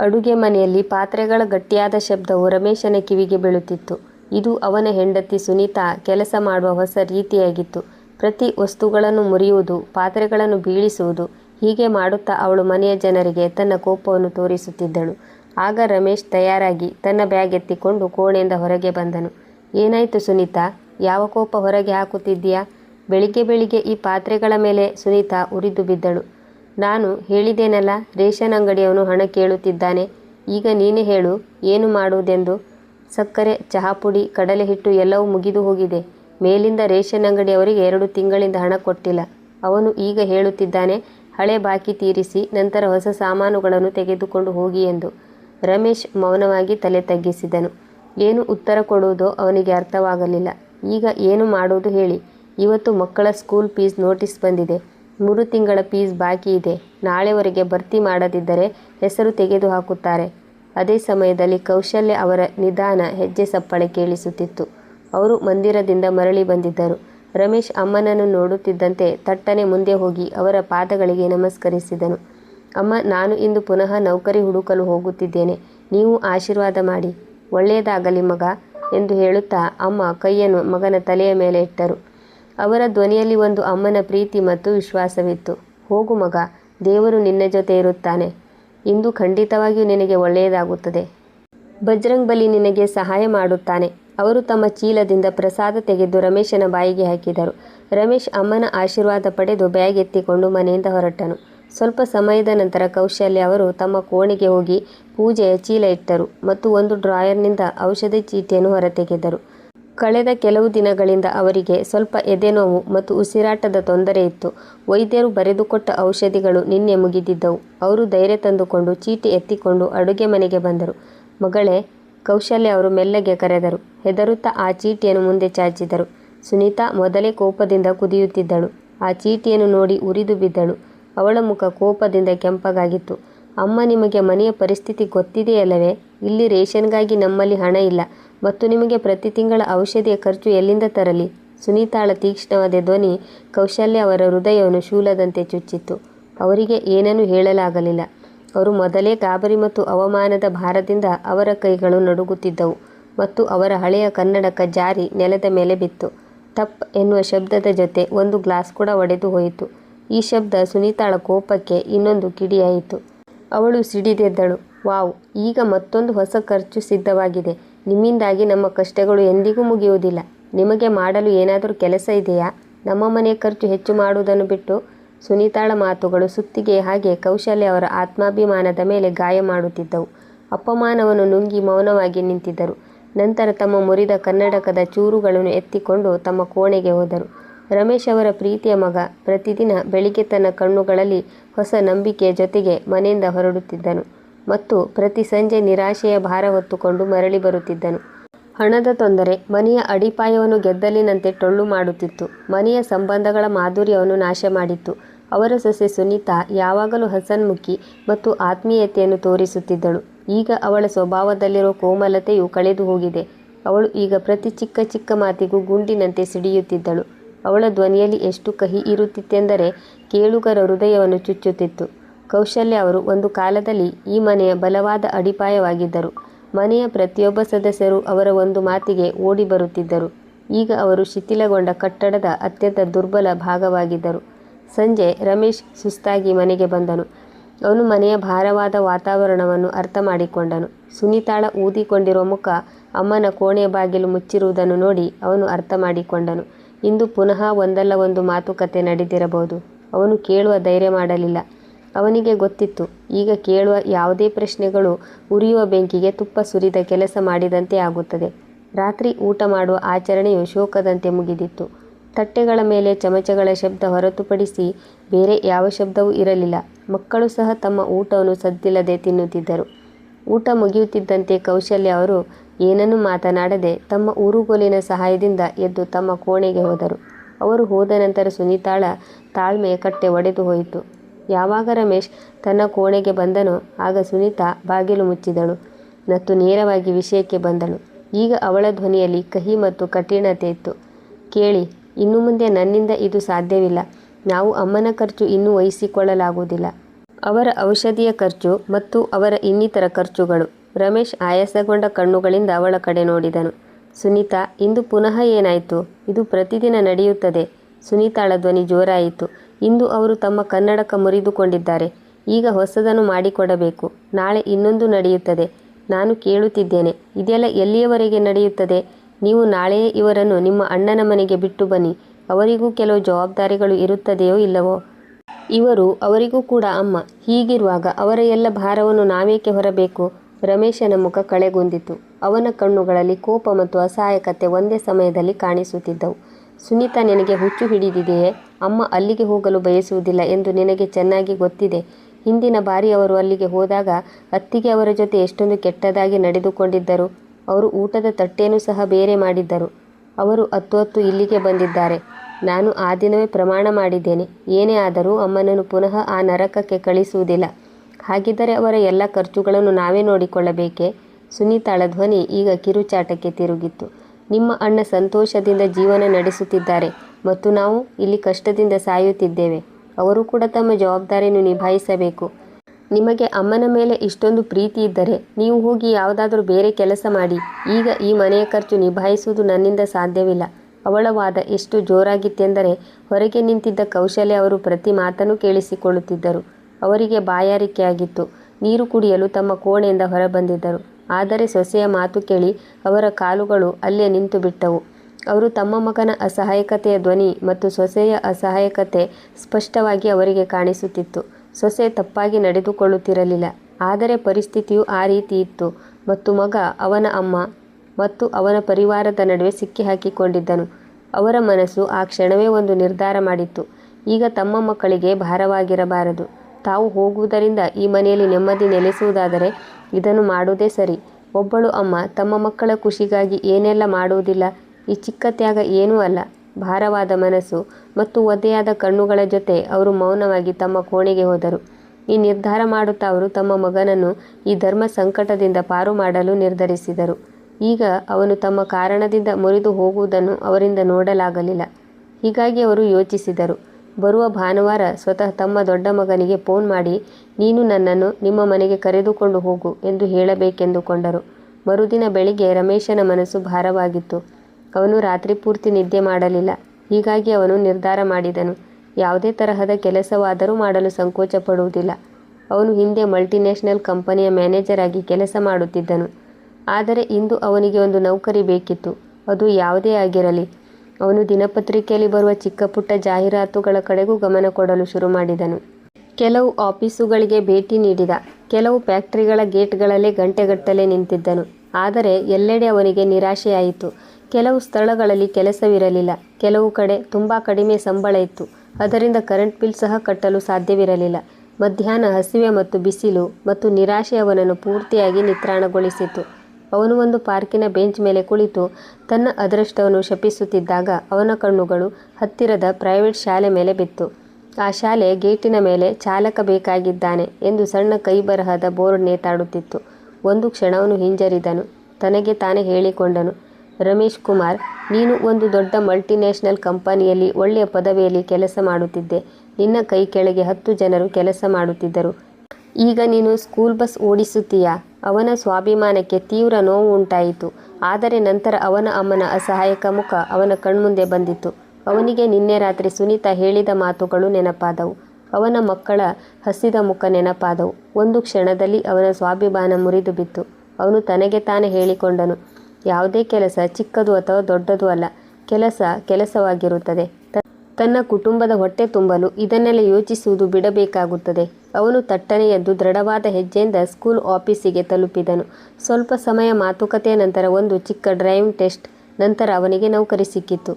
ಅಡುಗೆ ಮನೆಯಲ್ಲಿ ಪಾತ್ರೆಗಳ ಗಟ್ಟಿಯಾದ ಶಬ್ದವು ರಮೇಶನ ಕಿವಿಗೆ ಬೀಳುತ್ತಿತ್ತು. ಇದು ಅವನ ಹೆಂಡತಿ ಸುನೀತಾ ಕೆಲಸ ಮಾಡುವ ಹೊಸ ರೀತಿಯಾಗಿತ್ತು. ಪ್ರತಿ ವಸ್ತುಗಳನ್ನು ಮುರಿಯುವುದು, ಪಾತ್ರೆಗಳನ್ನು ಬೀಳಿಸುವುದು ಹೀಗೆ ಮಾಡುತ್ತಾ ಅವಳು ಮನೆಯ ಜನರಿಗೆ ತನ್ನ ಕೋಪವನ್ನು ತೋರಿಸುತ್ತಿದ್ದಳು. ಆಗ ರಮೇಶ್ ತಯಾರಾಗಿ ತನ್ನ ಬ್ಯಾಗ್ ಎತ್ತಿಕೊಂಡು ಕೋಣೆಯಿಂದ ಹೊರಗೆ ಬಂದನು. ಏನಾಯ್ತು ಸುನೀತಾ, ಯಾವ ಕೋಪ ಹೊರಗೆ ಹಾಕುತ್ತಿದ್ದೀಯಾ? ಬೆಳಿಗ್ಗೆ ಬೆಳಿಗ್ಗೆ ಈ ಪಾತ್ರೆಗಳ ಮೇಲೆ ಸುನೀತಾ ಉರಿದು ಬಿದ್ದಳು. ನಾನು ಹೇಳಿದ್ದೇನಲ್ಲ ರೇಷನ್ ಅಂಗಡಿಯವನು ಹಣ ಕೇಳುತ್ತಿದ್ದಾನೆ. ಈಗ ನೀನೇ ಹೇಳು ಏನು ಮಾಡುವುದೆಂದು. ಸಕ್ಕರೆ, ಚಹಾಪುಡಿ, ಕಡಲೆಹಿಟ್ಟು ಎಲ್ಲವೂ ಮುಗಿದು ಹೋಗಿದೆ. ಮೇಲಿಂದ ರೇಷನ್ ಅಂಗಡಿಯವರಿಗೆ ಎರಡು ತಿಂಗಳಿಂದ ಹಣ ಕೊಟ್ಟಿಲ್ಲ. ಅವನು ಈಗ ಹೇಳುತ್ತಿದ್ದಾನೆ ಹಳೆ ಬಾಕಿ ತೀರಿಸಿ ನಂತರ ಹೊಸ ಸಾಮಾನುಗಳನ್ನು ತೆಗೆದುಕೊಂಡು ಹೋಗಿ ಎಂದು. ರಮೇಶ್ ಮೌನವಾಗಿ ತಲೆ ತಗ್ಗಿಸಿದನು. ಏನು ಉತ್ತರ ಕೊಡುವುದೋ ಅವನಿಗೆ ಅರ್ಥವಾಗಲಿಲ್ಲ. ಈಗ ಏನು ಮಾಡುವುದು ಹೇಳಿ. ಇವತ್ತು ಮಕ್ಕಳ ಸ್ಕೂಲ್ ಫೀಸ್ ನೋಟಿಸ್ ಬಂದಿದೆ. ಮೂರು ತಿಂಗಳ ಫೀಸ್ ಬಾಕಿ ಇದೆ. ನಾಳೆವರೆಗೆ ಭರ್ತಿ ಮಾಡದಿದ್ದರೆ ಹೆಸರು ತೆಗೆದು ಹಾಕುತ್ತಾರೆ. ಅದೇ ಸಮಯದಲ್ಲಿ ಕೌಶಲ್ಯ ಅವರ ನಿಧಾನ ಹೆಜ್ಜೆ ಸಪ್ಪಳೆ ಕೇಳಿಸುತ್ತಿತ್ತು. ಅವರು ಮಂದಿರದಿಂದ ಮರಳಿ ಬಂದಿದ್ದರು. ರಮೇಶ್ ಅಮ್ಮನನ್ನು ನೋಡುತ್ತಿದ್ದಂತೆ ತಟ್ಟನೆ ಮುಂದೆ ಹೋಗಿ ಅವರ ಪಾದಗಳಿಗೆ ನಮಸ್ಕರಿಸಿದನು. ಅಮ್ಮ, ನಾನು ಇಂದು ಪುನಃ ನೌಕರಿ ಹುಡುಕಲು ಹೋಗುತ್ತಿದ್ದೇನೆ. ನೀವು ಆಶೀರ್ವಾದ ಮಾಡಿ. ಒಳ್ಳೆಯದಾಗಲಿ ಮಗ ಎಂದು ಹೇಳುತ್ತಾ ಅಮ್ಮ ಕೈಯನ್ನು ಮಗನ ತಲೆಯ ಮೇಲೆ ಇಟ್ಟರು. ಅವರ ಧ್ವನಿಯಲ್ಲಿ ಒಂದು ಅಮ್ಮನ ಪ್ರೀತಿ ಮತ್ತು ವಿಶ್ವಾಸವಿತ್ತು. ಹೋಗು ಮಗ, ದೇವರು ನಿನ್ನ ಜೊತೆ ಇರುತ್ತಾನೆ. ಇಂದು ಖಂಡಿತವಾಗಿಯೂ ನಿನಗೆ ಒಳ್ಳೆಯದಾಗುತ್ತದೆ. ಬಜರಂಗ್ ಬಲಿ ನಿನಗೆ ಸಹಾಯ ಮಾಡುತ್ತಾನೆ. ಅವರು ತಮ್ಮ ಚೀಲದಿಂದ ಪ್ರಸಾದ ತೆಗೆದು ರಮೇಶನ ಬಾಯಿಗೆ ಹಾಕಿದರು. ರಮೇಶ್ ಅಮ್ಮನ ಆಶೀರ್ವಾದ ಪಡೆದು ಬ್ಯಾಗ್ ಎತ್ತಿಕೊಂಡು ಮನೆಯಿಂದ ಹೊರಟನು. ಸ್ವಲ್ಪ ಸಮಯದ ನಂತರ ಕೌಶಲ್ಯ ಅವರು ತಮ್ಮ ಕೋಣೆಗೆ ಹೋಗಿ ಪೂಜೆಯ ಚೀಲ ಇಟ್ಟರು ಮತ್ತು ಒಂದು ಡ್ರಾಯರ್ನಿಂದ ಔಷಧಿ ಚೀಟಿಯನ್ನು ಹೊರತೆಗೆದರು. ಕಳೆದ ಕೆಲವು ದಿನಗಳಿಂದ ಅವರಿಗೆ ಸ್ವಲ್ಪ ಎದೆನೋವು ಮತ್ತು ಉಸಿರಾಟದ ತೊಂದರೆ ಇತ್ತು. ವೈದ್ಯರು ಬರೆದುಕೊಟ್ಟ ಔಷಧಿಗಳು ನಿನ್ನೆ ಮುಗಿದಿದ್ದವು. ಅವರು ಧೈರ್ಯ ತಂದುಕೊಂಡು ಚೀಟಿ ಎತ್ತಿಕೊಂಡು ಅಡುಗೆ ಮನೆಗೆ ಬಂದರು. ಮಗಳೇ, ಕೌಶಲ್ಯ ಅವರು ಮೆಲ್ಲಗೆ ಕರೆದರು. ಹೆದರುತ್ತಾ ಆ ಚೀಟಿಯನ್ನು ಮುಂದೆ ಚಾಚಿದರು. ಸುನೀತಾ ಮೊದಲೇ ಕೋಪದಿಂದ ಕುದಿಯುತ್ತಿದ್ದಳು. ಆ ಚೀಟಿಯನ್ನು ನೋಡಿ ಉರಿದು ಬಿದ್ದಳು. ಅವಳ ಮುಖ ಕೋಪದಿಂದ ಕೆಂಪಗಾಗಿತ್ತು. ಅಮ್ಮ ನಿಮಗೆ ಮನೆಯ ಪರಿಸ್ಥಿತಿ ಗೊತ್ತಿದೆಯಲ್ಲವೇ. ಇಲ್ಲಿ ರೇಷನ್ಗಾಗಿ ನಮ್ಮಲ್ಲಿ ಹಣ ಇಲ್ಲ ಮತ್ತು ನಿಮಗೆ ಪ್ರತಿ ತಿಂಗಳ ಔಷಧಿಯ ಖರ್ಚು ಎಲ್ಲಿಂದ ತರಲಿ. ಸುನೀತಾಳ ತೀಕ್ಷ್ಣವಾದ ಧ್ವನಿ ಕೌಶಲ್ಯ ಅವರ ಹೃದಯವನ್ನು ಶೂಲದಂತೆ ಚುಚ್ಚಿತ್ತು ಅವರಿಗೆ ಏನನ್ನೂ ಹೇಳಲಾಗಲಿಲ್ಲ. ಅವರು ಮೊದಲೇ ಗಾಬರಿ ಮತ್ತು ಅವಮಾನದ ಭಾರದಿಂದ ಅವರ ಕೈಗಳು ನಡುಗುತ್ತಿದ್ದವು ಮತ್ತು ಅವರ ಹಳೆಯ ಕನ್ನಡಕ ಜಾರಿ ನೆಲದ ಮೇಲೆ ಬಿತ್ತು. ತಪ್ ಎನ್ನುವ ಶಬ್ದದ ಜೊತೆ ಒಂದು ಗ್ಲಾಸ್ ಕೂಡ ಒಡೆದು ಹೋಯಿತು. ಈ ಶಬ್ದ ಸುನೀತಾಳ ಕೋಪಕ್ಕೆ ಇನ್ನೊಂದು ಕಿಡಿಯಾಯಿತು. ಅವಳು ಸಿಡಿದೆದ್ದಳು. ವಾವ್, ಈಗ ಮತ್ತೊಂದು ಹೊಸ ಖರ್ಚು ಸಿದ್ಧವಾಗಿದೆ. ನಿಮ್ಮಿಂದಾಗಿ ನಮ್ಮ ಕಷ್ಟಗಳು ಎಂದಿಗೂ ಮುಗಿಯುವುದಿಲ್ಲ. ನಿಮಗೆ ಮಾಡಲು ಏನಾದರೂ ಕೆಲಸ ಇದೆಯಾ. ನಮ್ಮ ಮನೆಯ ಖರ್ಚು ಹೆಚ್ಚು ಮಾಡುವುದನ್ನು ಬಿಟ್ಟು. ಸುನೀತಾಳ ಮಾತುಗಳು ಸುತ್ತಿಗೆ ಹಾಗೆ ಕೌಶಲ್ಯ ಅವರ ಆತ್ಮಾಭಿಮಾನದ ಮೇಲೆ ಗಾಯ ಮಾಡುತ್ತಿದ್ದವು. ಅಪಮಾನವನ್ನು ನುಂಗಿ ಮೌನವಾಗಿ ನಿಂತಿದ್ದರು. ನಂತರ ತಮ್ಮ ಮುರಿದ ಕನ್ನಡಕದ ಚೂರುಗಳನ್ನು ಎತ್ತಿಕೊಂಡು ತಮ್ಮ ಕೋಣೆಗೆ ಹೋದರು. ರಮೇಶ್ ಅವರ ಪ್ರೀತಿಯ ಮಗ ಪ್ರತಿದಿನ ಬೆಳಿಗ್ಗೆ ತನ್ನ ಕಣ್ಣುಗಳಲ್ಲಿ ಹೊಸ ನಂಬಿಕೆಯ ಜೊತೆಗೆ ಮನೆಯಿಂದ ಹೊರಡುತ್ತಿದ್ದನು ಮತ್ತು ಪ್ರತಿ ಸಂಜೆ ನಿರಾಶೆಯ ಭಾರ ಹೊತ್ತುಕೊಂಡು ಮರಳಿ ಬರುತ್ತಿದ್ದನು. ಹಣದ ತೊಂದರೆ ಮನೆಯ ಅಡಿಪಾಯವನ್ನು ಗೆದ್ದಲಿನಂತೆ ಟೊಳ್ಳು ಮಾಡುತ್ತಿತ್ತು. ಮನೆಯ ಸಂಬಂಧಗಳ ಮಾಧುರ್ಯವನ್ನು ನಾಶ ಮಾಡಿತ್ತು. ಅವರ ಸೊಸೆ ಸುನೀತಾ ಯಾವಾಗಲೂ ಹಸನ್ಮುಖಿ ಮತ್ತು ಆತ್ಮೀಯತೆಯನ್ನು ತೋರಿಸುತ್ತಿದ್ದಳು. ಈಗ ಅವಳ ಸ್ವಭಾವದಲ್ಲಿರುವ ಕೋಮಲತೆಯು ಕಳೆದು ಹೋಗಿದೆ. ಅವಳು ಈಗ ಪ್ರತಿ ಚಿಕ್ಕ ಚಿಕ್ಕ ಮಾತಿಗೂ ಗುಂಡಿನಂತೆ ಸಿಡಿಯುತ್ತಿದ್ದಳು. ಅವಳ ಧ್ವನಿಯಲ್ಲಿ ಎಷ್ಟು ಕಹಿ ಇರುತ್ತಿತ್ತೆಂದರೆ ಕೇಳುಗರ ಹೃದಯವನ್ನು ಚುಚ್ಚುತ್ತಿತ್ತು. ಕೌಸಲ್ಯ ಅವರು ಒಂದು ಕಾಲದಲ್ಲಿ ಈ ಮನೆಯ ಬಲವಾದ ಅಡಿಪಾಯವಾಗಿದ್ದರು. ಮನೆಯ ಪ್ರತಿಯೊಬ್ಬ ಸದಸ್ಯರು ಅವರ ಒಂದು ಮಾತಿಗೆ ಓಡಿ ಬರುತ್ತಿದ್ದರು. ಈಗ ಅವರು ಶಿಥಿಲಗೊಂಡ ಕಟ್ಟಡದ ಅತ್ಯಂತ ದುರ್ಬಲ ಭಾಗವಾಗಿದ್ದರು. ಸಂಜೆ ರಮೇಶ್ ಸುಸ್ತಾಗಿ ಮನೆಗೆ ಬಂದನು. ಅವನು ಮನೆಯ ಭಾರವಾದ ವಾತಾವರಣವನ್ನು ಅರ್ಥ ಮಾಡಿಕೊಂಡನು ಸುನೀತಾಳ ಊದಿಕೊಂಡಿರುವ ಮುಖ, ಅಮ್ಮನ ಕೋಣೆಯ ಬಾಗಿಲು ಮುಚ್ಚಿರುವುದನ್ನು ನೋಡಿ ಅವನು ಅರ್ಥ ಮಾಡಿಕೊಂಡನು ಇಂದು ಪುನಃ ಒಂದಲ್ಲ ಒಂದು ಮಾತುಕತೆ ನಡೆದಿರಬಹುದು. ಅವನು ಕೇಳುವ ಧೈರ್ಯ ಮಾಡಲಿಲ್ಲ. ಅವನಿಗೆ ಗೊತ್ತಿತ್ತು, ಈಗ ಕೇಳುವ ಯಾವುದೇ ಪ್ರಶ್ನೆಗಳು ಉರಿಯುವ ಬೆಂಕಿಗೆ ತುಪ್ಪ ಸುರಿದ ಕೆಲಸ ಮಾಡಿದಂತೆ ಆಗುತ್ತದೆ. ರಾತ್ರಿ ಊಟ ಮಾಡುವ ಆಚರಣೆಯು ಶೋಕದಂತೆ ಮುಗಿದಿತ್ತು. ತಟ್ಟೆಗಳ ಮೇಲೆ ಚಮಚಗಳ ಶಬ್ದ ಹೊರತುಪಡಿಸಿ ಬೇರೆ ಯಾವ ಶಬ್ದವೂ ಇರಲಿಲ್ಲ. ಮಕ್ಕಳು ಸಹ ತಮ್ಮ ಊಟವನ್ನು ಸದ್ದಿಲ್ಲದೆ ತಿನ್ನುತ್ತಿದ್ದರು. ಊಟ ಮುಗಿಯುತ್ತಿದ್ದಂತೆ ಕೌಶಲ್ಯ ಅವರು ಏನನ್ನೂ ಮಾತನಾಡದೆ ತಮ್ಮ ಊರುಗೋಲಿನ ಸಹಾಯದಿಂದ ಎದ್ದು ತಮ್ಮ ಕೋಣೆಗೆ ಹೋದರು. ಅವರು ಹೋದ ನಂತರ ಸುನೀತಾಳ ತಾಳ್ಮೆಯ ಕಟ್ಟೆ ಒಡೆದು ಹೋಯಿತು. ಯಾವಾಗ ರಮೇಶ್ ತನ್ನ ಕೋಣೆಗೆ ಬಂದನೋ ಆಗ ಸುನೀತಾ ಬಾಗಿಲು ಮುಚ್ಚಿದಳು ಮತ್ತು ನೇರವಾಗಿ ವಿಷಯಕ್ಕೆ ಬಂದಳು. ಈಗ ಅವಳ ಧ್ವನಿಯಲ್ಲಿ ಕಹಿ ಮತ್ತು ಕಠಿಣತೆ ಇತ್ತು. ಕೇಳಿ, ಇನ್ನು ಮುಂದೆ ನನ್ನಿಂದ ಇದು ಸಾಧ್ಯವಿಲ್ಲ. ನಾವು ಅಮ್ಮನ ಖರ್ಚು ಇನ್ನೂ ವಹಿಸಿಕೊಳ್ಳಲಾಗುವುದಿಲ್ಲ. ಅವರ ಔಷಧಿಯ ಖರ್ಚು ಮತ್ತು ಅವರ ಇನ್ನಿತರ ಖರ್ಚುಗಳು ರಮೇಶ್ ಆಯಾಸಗೊಂಡ ಕಣ್ಣುಗಳಿಂದ ಅವಳ ಕಡೆ ನೋಡಿದನು ಸುನೀತಾ ಇಂದು ಪುನಃ ಏನಾಯಿತು ಇದು ಪ್ರತಿದಿನ ನಡೆಯುತ್ತದೆ ಸುನೀತಾಳ ಧ್ವನಿ ಜೋರಾಯಿತು ಇಂದು ಅವರು ತಮ್ಮ ಕನ್ನಡಕ ಮುರಿದುಕೊಂಡಿದ್ದಾರೆ. ಈಗ ಹೊಸದನ್ನು ಮಾಡಿಕೊಡಬೇಕು. ನಾಳೆ ಇನ್ನೊಂದು ನಡೆಯುತ್ತದೆ. ನಾನು ಕೇಳುತ್ತಿದ್ದೇನೆ. ಇದೆಲ್ಲ ಎಲ್ಲಿಯವರೆಗೆ ನಡೆಯುತ್ತದೆ? ನೀವು ನಾಳೆಯೇ ಇವರನ್ನು ನಿಮ್ಮ ಅಣ್ಣನ ಮನೆಗೆ ಬಿಟ್ಟು ಬನ್ನಿ. ಅವರಿಗೂ ಕೆಲವು ಜವಾಬ್ದಾರಿಗಳು ಇರುತ್ತದೆಯೋ ಇಲ್ಲವೋ? ಇವರು ಅವರಿಗೂ ಕೂಡ ಅಮ್ಮ. ಹೀಗಿರುವಾಗ ಅವರ ಎಲ್ಲ ಭಾರವನ್ನು ನಾವೇಕೆ ಹೊರಬೇಕು? ರಮೇಶನ ಮುಖ ಕಳೆಗುಂದಿತು ಅವನ ಕಣ್ಣುಗಳಲ್ಲಿ ಕೋಪ ಮತ್ತು ಅಸಹಾಯಕತೆ ಒಂದೇ ಸಮಯದಲ್ಲಿ ಕಾಣಿಸುತ್ತಿದ್ದವು. ಸುನೀತಾ ನಿನಗೆ ಹುಚ್ಚು ಹಿಡಿದಿದೆಯೇ? ಅಮ್ಮ ಅಲ್ಲಿಗೆ ಹೋಗಲು ಬಯಸುವುದಿಲ್ಲ ಎಂದು ನಿನಗೆ ಚೆನ್ನಾಗಿ ಗೊತ್ತಿದೆ. ಹಿಂದಿನ ಬಾರಿ ಅವರು ಅಲ್ಲಿಗೆ ಹೋದಾಗ ಅತ್ತಿಗೆ ಅವರ ಜೊತೆ ಎಷ್ಟೊಂದು ಕೆಟ್ಟದಾಗಿ ನಡೆದುಕೊಂಡಿದ್ದರು. ಅವರು ಊಟದ ತಟ್ಟೆಯನ್ನು ಸಹ ಬೇರೆ ಮಾಡಿದ್ದರು. ಅವರು ಹತ್ತು ಹತ್ತು ಇಲ್ಲಿಗೆ ಬಂದಿದ್ದಾರೆ. ನಾನು ಆ ದಿನವೇ ಪ್ರಮಾಣ ಮಾಡಿದ್ದೇನೆ. ಏನೇ ಆದರೂ ಅಮ್ಮನನ್ನು ಪುನಃ ಆ ನರಕಕ್ಕೆ ಕಳಿಸುವುದಿಲ್ಲ. ಹಾಗಿದ್ದರೆ ಅವರ ಎಲ್ಲ ಖರ್ಚುಗಳನ್ನು ನಾವೇ ನೋಡಿಕೊಳ್ಳಬೇಕೆ? ಸುನೀತಾಳ ಧ್ವನಿ ಈಗ ಕಿರುಚಾಟಕ್ಕೆ ತಿರುಗಿತ್ತು. ನಿಮ್ಮ ಅಣ್ಣ ಸಂತೋಷದಿಂದ ಜೀವನ ನಡೆಸುತ್ತಿದ್ದಾರೆ ಮತ್ತು ನಾವು ಇಲ್ಲಿ ಕಷ್ಟದಿಂದ ಸಾಯುತ್ತಿದ್ದೇವೆ. ಅವರು ಕೂಡ ತಮ್ಮ ಜವಾಬ್ದಾರಿಯನ್ನು ನಿಭಾಯಿಸಬೇಕು. ನಿಮಗೆ ಅಮ್ಮನ ಮೇಲೆ ಇಷ್ಟೊಂದು ಪ್ರೀತಿ ಇದ್ದರೆ ನೀವು ಹೋಗಿ ಯಾವುದಾದರೂ ಬೇರೆ ಕೆಲಸ ಮಾಡಿ. ಈಗ ಈ ಮನೆಯ ಖರ್ಚು ನಿಭಾಯಿಸುವುದು ನನ್ನಿಂದ ಸಾಧ್ಯವಿಲ್ಲ. ಅವಳ ವಾದ ಎಷ್ಟು ಜೋರಾಗಿತ್ತೆಂದರೆ ಹೊರಗೆ ನಿಂತಿದ್ದ ಕೌಶಲ್ಯ ಅವರು ಪ್ರತಿ ಮಾತನ್ನು ಕೇಳಿಸಿಕೊಳ್ಳುತ್ತಿದ್ದರು. ಅವರಿಗೆ ಬಾಯಾರಿಕೆಯಾಗಿತ್ತು. ನೀರು ಕುಡಿಯಲು ತಮ್ಮ ಕೋಣೆಯಿಂದ ಹೊರಬಂದಿದ್ದರು. ಆದರೆ ಸೊಸೆಯ ಮಾತು ಕೇಳಿ ಅವರ ಕಾಲುಗಳು ಅಲ್ಲೇ ನಿಂತು ಬಿಟ್ಟವು. ಅವರು ತಮ್ಮ ಮಗನ ಅಸಹಾಯಕತೆಯ ಧ್ವನಿ ಮತ್ತು ಸೊಸೆಯ ಅಸಹಾಯಕತೆ ಸ್ಪಷ್ಟವಾಗಿ ಅವರಿಗೆ ಕಾಣಿಸುತ್ತಿತ್ತು. ಸೊಸೆ ತಪ್ಪಾಗಿ ನಡೆದುಕೊಳ್ಳುತ್ತಿರಲಿಲ್ಲ. ಆದರೆ ಪರಿಸ್ಥಿತಿಯು ಆ ರೀತಿ ಇತ್ತು. ಮತ್ತು ಮಗ, ಅವನ ಅಮ್ಮ ಮತ್ತು ಅವನ ಪರಿವಾರದ ನಡುವೆ ಸಿಕ್ಕಿಹಾಕಿಕೊಂಡಿದ್ದನು. ಅವರ ಮನಸ್ಸು ಆ ಕ್ಷಣವೇ ಒಂದು ನಿರ್ಧಾರ ಮಾಡಿತ್ತು. ಈಗ ತಮ್ಮ ಮಕ್ಕಳಿಗೆ ಭಾರವಾಗಿರಬಾರದು. ತಾವು ಹೋಗುವುದರಿಂದ ಈ ಮನೆಯಲ್ಲಿ ನೆಮ್ಮದಿ ನೆಲೆಸುವುದಾದರೆ ಇದನ್ನು ಮಾಡುವುದೇ ಸರಿ. ಒಬ್ಬಳು ಅಮ್ಮ ತಮ್ಮ ಮಕ್ಕಳ ಖುಷಿಗಾಗಿ ಏನೆಲ್ಲ ಮಾಡುವುದಿಲ್ಲ. ಈ ಚಿಕ್ಕ ತ್ಯಾಗ ಏನೂ ಅಲ್ಲ. ಭಾರವಾದ ಮನಸ್ಸು ಮತ್ತು ಒದೆಯಾದ ಕಣ್ಣುಗಳ ಜೊತೆ ಅವರು ಮೌನವಾಗಿ ತಮ್ಮ ಕೋಣೆಗೆ ಹೋದರು. ಈ ನಿರ್ಧಾರ ಮಾಡುತ್ತಾ ಅವರು ತಮ್ಮ ಮಗನನ್ನು ಈ ಧರ್ಮ ಸಂಕಟದಿಂದ ಪಾರು ಮಾಡಲು ನಿರ್ಧರಿಸಿದರು. ಈಗ ಅವನು ತಮ್ಮ ಕಾರಣದಿಂದ ಮುರಿದು ಹೋಗುವುದನ್ನು ಅವರಿಂದ ನೋಡಲಾಗಲಿಲ್ಲ. ಹೀಗಾಗಿ ಅವರು ಯೋಚಿಸಿದರು. ಬರುವ ಭಾನುವಾರ ಸ್ವತಃ ತಮ್ಮ ದೊಡ್ಡ ಮಗನಿಗೆ ಫೋನ್ ಮಾಡಿ, ನೀನು ನನ್ನನ್ನು ನಿಮ್ಮ ಮನೆಗೆ ಕರೆದುಕೊಂಡು ಹೋಗು ಎಂದು ಹೇಳಬೇಕೆಂದುಕೊಂಡರು. ಮರುದಿನ ಬೆಳಿಗ್ಗೆ ರಮೇಶನ ಮನಸ್ಸು ಭಾರವಾಗಿತ್ತು. ಅವನು ರಾತ್ರಿ ಪೂರ್ತಿ ನಿದ್ದೆ ಮಾಡಲಿಲ್ಲ. ಹೀಗಾಗಿ ಅವನು ನಿರ್ಧಾರ ಮಾಡಿದನು. ಯಾವುದೇ ತರಹದ ಕೆಲಸವಾದರೂ ಮಾಡಲು ಸಂಕೋಚ ಪಡುವುದಿಲ್ಲ ಅವನು ಹಿಂದೆ ಮಲ್ಟಿನ್ಯಾಷನಲ್ ಕಂಪನಿಯ ಮ್ಯಾನೇಜರ್ ಆಗಿ ಕೆಲಸ ಮಾಡುತ್ತಿದ್ದನು. ಆದರೆ ಇಂದು ಅವನಿಗೆ ಒಂದು ನೌಕರಿ ಬೇಕಿತ್ತು. ಅದು ಯಾವುದೇ ಆಗಿರಲಿ. ಅವನು ದಿನಪತ್ರಿಕೆಯಲ್ಲಿ ಬರುವ ಚಿಕ್ಕ ಪುಟ್ಟ ಜಾಹೀರಾತುಗಳ ಕಡೆಗೂ ಗಮನ ಕೊಡಲು ಶುರು ಮಾಡಿದನು. ಕೆಲವು ಆಫೀಸುಗಳಿಗೆ ಭೇಟಿ ನೀಡಿದ, ಕೆಲವು ಫ್ಯಾಕ್ಟರಿಗಳ ಗೇಟ್ಗಳಲ್ಲೇ ಗಂಟೆಗಟ್ಟಲೆ ನಿಂತಿದ್ದನು. ಆದರೆ ಎಲ್ಲೆಡೆ ಅವನಿಗೆ ನಿರಾಶೆಯಾಯಿತು. ಕೆಲವು ಸ್ಥಳಗಳಲ್ಲಿ ಕೆಲಸವಿರಲಿಲ್ಲ. ಕೆಲವು ಕಡೆ ತುಂಬ ಕಡಿಮೆ ಸಂಬಳ ಇತ್ತು. ಅದರಿಂದ ಕರೆಂಟ್ ಬಿಲ್ ಸಹ ಕಟ್ಟಲು ಸಾಧ್ಯವಿರಲಿಲ್ಲ. ಮಧ್ಯಾಹ್ನ ಹಸಿವೆ ಮತ್ತು ಬಿಸಿಲು ಮತ್ತು ನಿರಾಶೆ ಅವನನ್ನು ಪೂರ್ತಿಯಾಗಿ ನಿತ್ರಾಣಗೊಳಿಸಿತು. ಅವನು ಒಂದು ಪಾರ್ಕಿನ ಬೆಂಚ್ ಮೇಲೆ ಕುಳಿತು ತನ್ನ ಅದೃಷ್ಟವನ್ನು ಶಪಿಸುತ್ತಿದ್ದಾಗ ಅವನ ಕಣ್ಣುಗಳು ಹತ್ತಿರದ ಪ್ರೈವೇಟ್ ಶಾಲೆ ಮೇಲೆ ಬಿತ್ತು. ಆ ಶಾಲೆ ಗೇಟಿನ ಮೇಲೆ ಚಾಲಕ ಬೇಕಾಗಿದ್ದಾನೆ ಎಂದು ಸಣ್ಣ ಕೈಬರಹದ ಬೋರ್ಡ್ ನೇತಾಡುತ್ತಿತ್ತು. ಒಂದು ಕ್ಷಣವನ್ನು ಹಿಂಜರಿದನು. ತನಗೆ ತಾನೇ ಹೇಳಿಕೊಂಡನು, ರಮೇಶ್ ಕುಮಾರ್, ನೀನು ಒಂದು ದೊಡ್ಡ ಮಲ್ಟಿನ್ಯಾಷನಲ್ ಕಂಪನಿಯಲ್ಲಿ ಒಳ್ಳೆಯ ಪದವಿಯಲ್ಲಿ ಕೆಲಸ ಮಾಡುತ್ತಿದ್ದೆ. ನಿನ್ನ ಕೈ ಕೆಳಗೆ ಹತ್ತು ಜನರು ಕೆಲಸ ಮಾಡುತ್ತಿದ್ದರು. ಈಗ ನೀನು ಸ್ಕೂಲ್ ಬಸ್ ಓಡಿಸುತ್ತೀಯಾ? ಅವನ ಸ್ವಾಭಿಮಾನಕ್ಕೆ ತೀವ್ರ ನೋವು ಉಂಟಾಯಿತು ಆದರೆ ನಂತರ ಅವನ ಅಮ್ಮನ ಅಸಹಾಯಕ ಮುಖ ಅವನ ಕಣ್ಮುಂದೆ ಬಂದಿತು. ಅವನಿಗೆ ನಿನ್ನೆ ರಾತ್ರಿ ಸುನೀತಾ ಹೇಳಿದ ಮಾತುಗಳು ನೆನಪಾದವು. ಅವನ ಮಕ್ಕಳ ಹಸಿದ ಮುಖ ನೆನಪಾದವು. ಒಂದು ಕ್ಷಣದಲ್ಲಿ ಅವನ ಸ್ವಾಭಿಮಾನ ಮುರಿದು ಬಿತ್ತು. ಅವನು ತನಗೆ ತಾನೇ ಹೇಳಿಕೊಂಡನು, ಯಾವುದೇ ಕೆಲಸ ಚಿಕ್ಕದು ಅಥವಾ ದೊಡ್ಡದು ಅಲ್ಲ. ಕೆಲಸ ಕೆಲಸವಾಗಿರುತ್ತದೆ. ತನ್ನ ಕುಟುಂಬದ ಹೊಟ್ಟೆ ತುಂಬಲು ಇದನ್ನೆಲ್ಲ ಯೋಚಿಸುವುದು ಬಿಡಬೇಕಾಗುತ್ತದೆ. ಅವನು ತಟ್ಟನೆ ಎದ್ದು ದೃಢವಾದ ಹೆಜ್ಜೆಯಿಂದ ಸ್ಕೂಲ್ ಆಫೀಸಿಗೆ ತಲುಪಿದನು. ಸ್ವಲ್ಪ ಸಮಯ ಮಾತುಕತೆಯ ನಂತರ ಒಂದು ಚಿಕ್ಕ ಡ್ರೈವಿಂಗ್ ಟೆಸ್ಟ್ ನಂತರ ಅವನಿಗೆ ನೌಕರಿ ಸಿಕ್ಕಿತು.